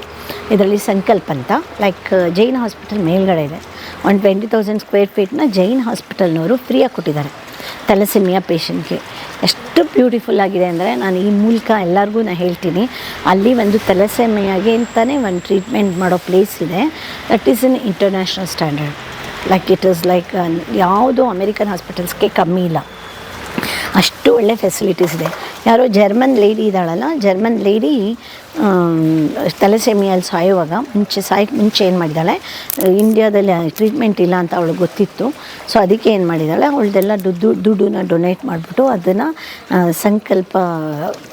Speaker 1: ಇದರಲ್ಲಿ ಸಂಕಲ್ಪ ಅಂತ. ಲೈಕ್ ಜೈನ್ ಹಾಸ್ಪಿಟಲ್ ಮೇಲ್ಗಡೆ ಇದೆ. ಒಂದು ಟ್ವೆಂಟಿ ತೌಸಂಡ್ ಸ್ಕ್ವೇರ್ ಫೀಟ್ನ ಜೈನ್ ಹಾಸ್ಪಿಟಲ್ನವರು ಫ್ರೀಯಾಗಿ ಕೊಟ್ಟಿದ್ದಾರೆ. ತಲೆಸಿಮಿಯಾ ಪೇಷಂಟ್ಗೆ ಎಷ್ಟು ಬ್ಯೂಟಿಫುಲ್ ಆಗಿದೆ ಅಂದರೆ ನಾನು ಈ ಮೂಲಕ ಎಲ್ಲರಿಗೂ ನಾನು ಹೇಳ್ತೀನಿ, ಅಲ್ಲಿ ಒಂದು ತಲೆಸೆಮೆಯಾಗಿ ಅಂತಲೇ ಒಂದು ಟ್ರೀಟ್ಮೆಂಟ್ ಮಾಡೋ ಪ್ಲೇಸ್ ಇದೆ. That is in international standard like it is like ಯಾವುದೂ ಅಮೇರಿಕನ್ ಹಾಸ್ಪಿಟಲ್ಸ್ಗೆ ಕಮ್ಮಿ ಇಲ್ಲ. ಅಷ್ಟು ಒಳ್ಳೆ ಫೆಸಿಲಿಟೀಸ್ ಇದೆ. ಯಾರೋ ಜರ್ಮನ್ ಲೇಡಿ ಇದ್ದಾಳಲ್ಲ ಜರ್ಮನ್ ಲೇಡಿ ತಲೆಸೆಮಿಯಲ್ಲಿ ಸಾಯುವಾಗ ಮುಂಚೆ ಸಾಯಕ್ಕೆ ಮುಂಚೆ ಏನು ಮಾಡಿದ್ದಾಳೆ ಇಂಡಿಯಾದಲ್ಲಿ ಟ್ರೀಟ್ಮೆಂಟ್ ಇಲ್ಲ ಅಂತ ಅವಳು ಗೊತ್ತಿತ್ತು. ಸೊ ಅದಕ್ಕೆ ಏನು ಮಾಡಿದ್ದಾಳೆ ಅವಳದೆಲ್ಲ ದುಡ್ಡು ದುಡ್ಡನ್ನ ಡೊನೇಟ್ ಮಾಡಿಬಿಟ್ಟು ಅದನ್ನು ಸಂಕಲ್ಪ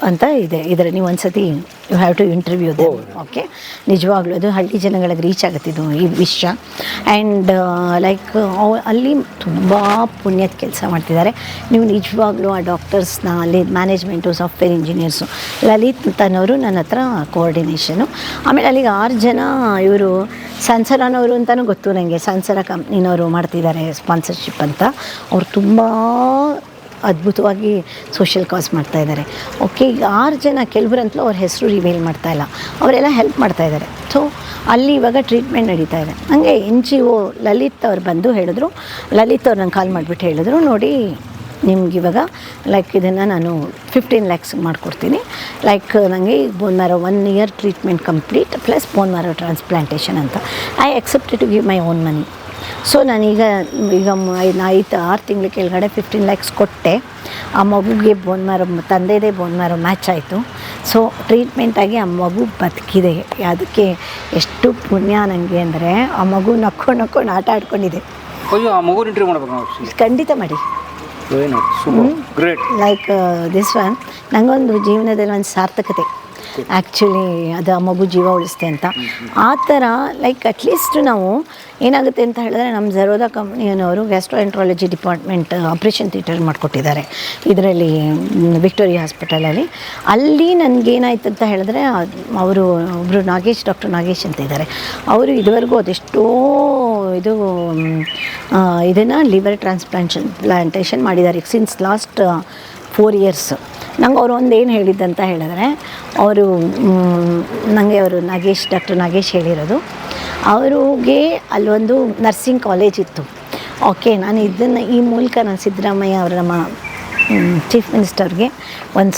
Speaker 1: ಅಂತ ಇದೆ. ಇದರ ನೀವು ಒಂದ್ಸತಿ you have to interview they okay ನಿಜವಾಗ್ಲೂ ಅದು ಹಳ್ಳಿ ಜನಗಳಿಗೆ ರೀಚ್ ಆಗುತ್ತಿದ್ದು ಈ ವಿಷಯ. ಆ್ಯಂಡ್ ಲೈಕ್ ಅಲ್ಲಿ ತುಂಬ ಪುಣ್ಯದ ಕೆಲಸ ಮಾಡ್ತಿದ್ದಾರೆ. ನೀವು ನಿಜವಾಗ್ಲೂ ಆ ಡಾಕ್ಟರ್ಸ್ನ ಅಲ್ಲಿ ಮ್ಯಾನೇಜ್ಮೆಂಟು ಸಾಫ್ಟ್ವೇರ್ ಇಂಜಿನಿಯರ್ಸು. ಲಲಿತ್ ಅಂತನವರು ನನ್ನ ಹತ್ರ ಕೋಆರ್ಡಿನೇಷನು. ಆಮೇಲೆ ಅಲ್ಲಿಗೆ ಆರು ಜನ ಇವರು ಸನ್ಸರನವರು ಅಂತಲೂ ಗೊತ್ತು ನನಗೆ ಸನ್ಸರ ಕಂಪ್ನಿನವರು ಮಾಡ್ತಿದ್ದಾರೆ ಸ್ಪಾನ್ಸರ್ಶಿಪ್ ಅಂತ. ಅವ್ರು ತುಂಬ ಅದ್ಭುತವಾಗಿ ಸೋಷಿಯಲ್ ಕಾಸ್ ಮಾಡ್ತಾ ಇದ್ದಾರೆ. ಓಕೆ, ಈಗ ಆರು ಜನ ಕೆಲವರಂತಲೂ ಅವ್ರ ಹೆಸರು ರಿವೀಲ್ ಮಾಡ್ತಾ ಇಲ್ಲ. ಅವರೆಲ್ಲ ಹೆಲ್ಪ್ ಮಾಡ್ತಾ ಇದ್ದಾರೆ. ಸೊ, ಅಲ್ಲಿ ಇವಾಗ ಟ್ರೀಟ್ಮೆಂಟ್ ನಡೀತಾ ಇದೆ. ಹಂಗೆ ಎನ್ ಜಿ ಒ ಲಲಿತ್ ಅವ್ರು ಬಂದು ಹೇಳಿದ್ರು. ಲಲಿತ್ ಅವ್ರು ನಂಗೆ ಕಾಲ್ ಮಾಡಿಬಿಟ್ಟು ಹೇಳಿದ್ರು. ನೋಡಿ ನಿಮ್ಗೆ ಇವಾಗ ಲೈಕ್ ಇದನ್ನು ನಾನು ಫಿಫ್ಟೀನ್ ಲ್ಯಾಕ್ಸ್ ಮಾಡಿಕೊಡ್ತೀನಿ. ಲೈಕ್ ನನಗೆ bone marrow one year treatment complete plus bone marrow transplantation ಅಂತ. I accepted to give my own money so ನಾನೀಗ ಈಗ ಐದು ಆರು ತಿಂಗಳ ಕೆಳಗಡೆ ಫಿಫ್ಟೀನ್ ಲ್ಯಾಕ್ಸ್ ಕೊಟ್ಟೆ. ಆ ಮಗುಗೆ ಬೋನ್ ಮ್ಯಾರೋ ತಂದೆದೇ ಬೋನ್ ಮ್ಯಾರೋ ಮ್ಯಾಚ್ ಆಯಿತು. ಸೊ ಟ್ರೀಟ್ಮೆಂಟಾಗಿ ಆ ಮಗು ಬದುಕಿದೆ. ಅದಕ್ಕೆ ಎಷ್ಟು ಪುಣ್ಯ ನನಗೆ ಅಂದರೆ ಆ ಮಗು ನಕ್ಕೊಂಡು ನಕ್ಕೊಂಡು ಆಟ ಆಡ್ಕೊಂಡಿದೆ.
Speaker 2: ಅಯ್ಯೋ ಆ ಮಗು ಇಂಟರ್ವ್ಯೂ ಮಾಡ್ಬೇಕು
Speaker 1: ಖಂಡಿತ ಮಾಡಿ.
Speaker 2: ಏನು super great
Speaker 1: like this one ನನಗೊಂದು ಜೀವನದಲ್ಲಿ ಒಂದು ಸಾರ್ಥಕತೆ. ಆ್ಯಕ್ಚುಲಿ ಅದು ಆ ಮಗು ಜೀವ ಉಳಿಸ್ತೆ ಅಂತ. ಆ ಥರ ಲೈಕ್ ಅಟ್ಲೀಸ್ಟ್ ನಾವು ಏನಾಗುತ್ತೆ ಅಂತ ಹೇಳಿದ್ರೆ, ನಮ್ಮ ಜರೋದಾ ಕಂಪ್ನಿಯವರು ಗ್ಯಾಸ್ಟ್ರೋಎಂಟ್ರಾಲಜಿ ಡಿಪಾರ್ಟ್ಮೆಂಟ್ ಆಪ್ರೇಷನ್ ಥಿಯೇಟರ್ ಮಾಡಿಕೊಟ್ಟಿದ್ದಾರೆ. ಇದರಲ್ಲಿ ವಿಕ್ಟೋರಿಯಾ ಹಾಸ್ಪಿಟಲಲ್ಲಿ ಅಲ್ಲಿ. ನನಗೇನಾಯ್ತು ಅಂತ ಹೇಳಿದ್ರೆ ಅವರು ಒಬ್ಬರು ನಾಗೇಶ್ ಡಾಕ್ಟರ್ ನಾಗೇಶ್ ಅಂತ ಇದ್ದಾರೆ. ಅವರು ಇದುವರೆಗೂ ಅದೆಷ್ಟೋ ಇದು ಇದನ್ನು ಲಿವರ್ ಟ್ರಾನ್ಸ್ಪ್ಲಾಂಟೇಷನ್ ಪ್ಲಾಂಟೇಷನ್ ಮಾಡಿದ್ದಾರೆ. ಸಿನ್ಸ್ ಲಾಸ್ಟ್ ಫೋರ್ ಇಯರ್ಸ್ ನಂಗೆ ಅವರು ಒಂದು ಏನು ಹೇಳಿದ್ದಂತ ಹೇಳಿದ್ರೆ, ಅವರು ನನಗೆ ಅವರು ನಾಗೇಶ್, ಡಾಕ್ಟರ್ ನಾಗೇಶ್ ಹೇಳಿರೋದು. ಅವ್ರಿಗೆ ಅಲ್ಲೊಂದು ನರ್ಸಿಂಗ್ ಕಾಲೇಜ್ ಇತ್ತು. ಓಕೆ ನಾನು ಇದನ್ನು ಈ ಮೂಲಕ ನಾನು ಸಿದ್ದರಾಮಯ್ಯ ಅವರ ನಮ್ಮ ಚೀಫ್ ಮಿನಿಸ್ಟರ್ಗೆ ಒಂದು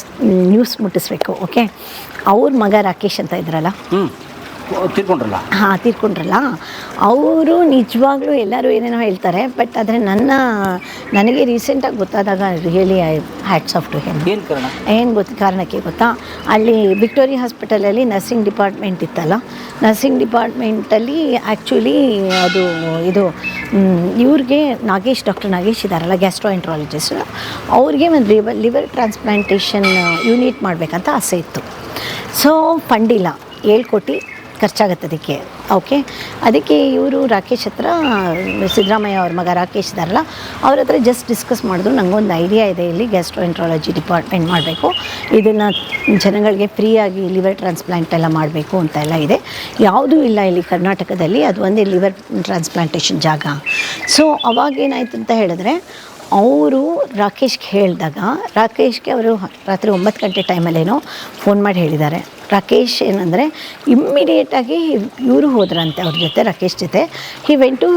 Speaker 1: ನ್ಯೂಸ್ ಮುಟ್ಟಿಸ್ಬೇಕು ಓಕೆ ಅವ್ರ ಮಗ ರಾಕೇಶ್ ಅಂತ ಇದ್ರಲ್ಲ.
Speaker 2: ಹ್ಞೂ ತಿಳ್ಕೊಂಡ್ರಲ್ಲ
Speaker 1: ಹಾಂ ತೀರ್ಕೊಂಡ್ರಲ್ಲ. ಅವರು ನಿಜವಾಗ್ಲೂ ಎಲ್ಲರೂ ಏನೇನೋ ಹೇಳ್ತಾರೆ ಬಟ್ ಆದರೆ ನನ್ನ ನನಗೆ ರೀಸೆಂಟಾಗಿ ಗೊತ್ತಾದಾಗ really I hats off to him
Speaker 2: ಏನು ಕಾರಣ?
Speaker 1: ಏನು ಗೊತ್ತು ಕಾರಣಕ್ಕೆ ಗೊತ್ತಾ? ಅಲ್ಲಿ ವಿಕ್ಟೋರಿಯಾ ಹಾಸ್ಪಿಟಲಲ್ಲಿ ನರ್ಸಿಂಗ್ ಡಿಪಾರ್ಟ್ಮೆಂಟ್ ಇತ್ತಲ್ಲ ನರ್ಸಿಂಗ್ ಡಿಪಾರ್ಟ್ಮೆಂಟಲ್ಲಿ ಆ್ಯಕ್ಚುಲಿ ಅದು ಇದು ಇವ್ರಿಗೆ ನಾಗೇಶ್ ಡಾಕ್ಟರ್ ನಾಗೇಶ್ ಇದ್ದಾರಲ್ಲ ಗ್ಯಾಸ್ಟ್ರೋಎಂಟ್ರಾಲಜಿಸ್ಟ್ ಅವ್ರಿಗೆ ಒಂದು ಲಿವರ್ ಲಿವರ್ ಟ್ರಾನ್ಸ್ಪ್ಲಾಂಟೇಷನ್ ಯೂನಿಟ್ ಮಾಡಬೇಕಂತ ಆಸೆ ಇತ್ತು. ಸೊ ಫಂಡಿಲ್ಲ ಕೋಟಿ ಖರ್ಚಾಗತ್ತೆ ಅದಕ್ಕೆ. ಓಕೆ ಅದಕ್ಕೆ ಇವರು ರಾಕೇಶ್ ಹತ್ರ, ಸಿದ್ದರಾಮಯ್ಯ ಅವ್ರ ಮಗ ರಾಕೇಶ್ ಇದ್ದಾರಲ್ಲ, ಅವ್ರ ಹತ್ರ ಜಸ್ಟ್ ಡಿಸ್ಕಸ್ ಮಾಡಿದ್ರು. ನನಗೊಂದು ಐಡಿಯಾ ಇದೆ ಇಲ್ಲಿ ಗ್ಯಾಸ್ಟ್ರೋಎಂಟ್ರಾಲಜಿ ಡಿಪಾರ್ಟ್ಮೆಂಟ್ ಮಾಡಬೇಕು. ಇದನ್ನು ಜನಗಳಿಗೆ ಫ್ರೀಯಾಗಿ ಲಿವರ್ ಟ್ರಾನ್ಸ್ಪ್ಲಾಂಟ್ ಎಲ್ಲ ಮಾಡಬೇಕು ಅಂತ ಎಲ್ಲ ಇದೆ. ಯಾವುದೂ ಇಲ್ಲ ಇಲ್ಲಿ ಕರ್ನಾಟಕದಲ್ಲಿ, ಅದು ಒಂದೇ ಲಿವರ್ ಟ್ರಾನ್ಸ್ಪ್ಲಾಂಟೇಷನ್ ಜಾಗ. ಸೊ ಅವಾಗೇನಾಯಿತು ಅಂತ ಹೇಳಿದ್ರೆ ಅವರು ರಾಕೇಶ್ಗೆ ಹೇಳಿದಾಗ, ರಾಕೇಶ್ಗೆ ಅವರು ರಾತ್ರಿ ಒಂಬತ್ತು ಗಂಟೆ ಟೈಮಲ್ಲೇನೋ ಫೋನ್ ಮಾಡಿ ಹೇಳಿದ್ದಾರೆ. ರಾಕೇಶ್ ಏನಂದರೆ ಇಮ್ಮಿಡಿಯೇಟಾಗಿ ಇವರು ಹೋದ್ರಂತೆ ಅವ್ರ ಜೊತೆ, ರಾಕೇಶ್ ಜೊತೆ. ಹಿ ವೆಂಟು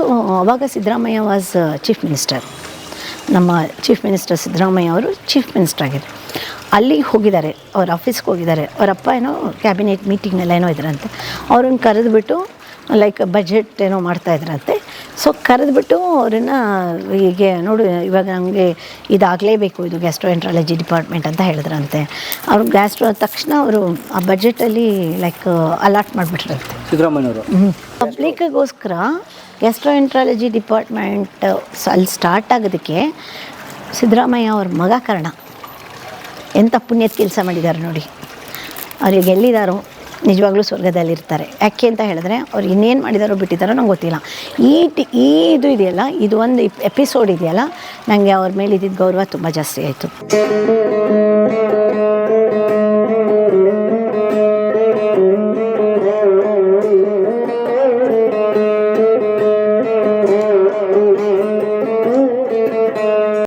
Speaker 1: ಅವಾಗ ಸಿದ್ದರಾಮಯ್ಯ ವಾಸ್ ಚೀಫ್ ಮಿನಿಸ್ಟರ್ ನಮ್ಮ ಚೀಫ್ ಮಿನಿಸ್ಟರ್ ಸಿದ್ದರಾಮಯ್ಯ ಅವರು ಚೀಫ್ ಮಿನಿಸ್ಟರ್ ಆಗಿದ್ದಾರೆ ಅಲ್ಲಿಗೆ ಹೋಗಿದ್ದಾರೆ, ಅವ್ರ ಆಫೀಸ್ಗೆ ಹೋಗಿದ್ದಾರೆ. ಅವರಪ್ಪ ಏನೋ ಕ್ಯಾಬಿನೆಟ್ ಮೀಟಿಂಗ್ನೆಲ್ಲ ಏನೋ ಇದ್ರಂತೆ. ಅವ್ರನ್ನ ಕರೆದುಬಿಟ್ಟು ಲೈಕ್ ಬಜೆಟ್ ಏನೋ ಮಾಡ್ತಾ ಇದ್ರಂತೆ. ಸೊ ಕರೆದುಬಿಟ್ಟು ಅವರನ್ನು ಹೀಗೆ ನೋಡು ಇವಾಗ ನಮಗೆ ಇದಾಗಲೇಬೇಕು ಇದು ಗ್ಯಾಸ್ಟ್ರೋಎಂಟ್ರಾಲಜಿ ಡಿಪಾರ್ಟ್ಮೆಂಟ್ ಅಂತ ಹೇಳಿದ್ರಂತೆ. ಅವ್ರು ಗ್ಯಾಸ್ಟ್ರೋ ತಕ್ಷಣ ಅವರು ಆ ಬಜೆಟಲ್ಲಿ ಲೈಕ್ ಅಲಾಟ್ ಮಾಡಿಬಿಟ್ರಂತೆ.
Speaker 2: ಸಿದ್ದರಾಮಯ್ಯವರು
Speaker 1: ಪಬ್ಲಿಕ್ಗೋಸ್ಕರ ಗ್ಯಾಸ್ಟ್ರೋಎಂಟ್ರಾಲಜಿ ಡಿಪಾರ್ಟ್ಮೆಂಟ್ ಅಲ್ಲಿ ಸ್ಟಾರ್ಟ್ ಆಗೋದಕ್ಕೆ ಸಿದ್ದರಾಮಯ್ಯ ಅವ್ರ ಮಗ ಕಾರಣ ಎಂಥ ಪುಣ್ಯದ ಕೆಲಸ ಮಾಡಿದ್ದಾರೆ ನೋಡಿ. ಅವ್ರಿಗೆ ಎಲ್ಲಿದ್ದಾರೋ ನಿಜವಾಗ್ಲೂ ಸ್ವರ್ಗದಲ್ಲಿರ್ತಾರೆ. ಯಾಕೆ ಅಂತ ಹೇಳಿದ್ರೆ ಅವ್ರು ಇನ್ನೇನು ಮಾಡಿದಾರೋ ಬಿಟ್ಟಿದ್ದಾರೋ ನಂಗೆ ಗೊತ್ತಿಲ್ಲ. ಈ ಟಿ, ಈ ಇದು ಇದೆಯಲ್ಲ, ಇದು ಒಂದು ಎಪಿಸೋಡ್ ಇದೆಯಲ್ಲ ನನಗೆ ಅವ್ರ ಮೇಲೆ ಇದ್ದಿದ್ದ ಗೌರವ ತುಂಬ ಜಾಸ್ತಿ ಆಯಿತು.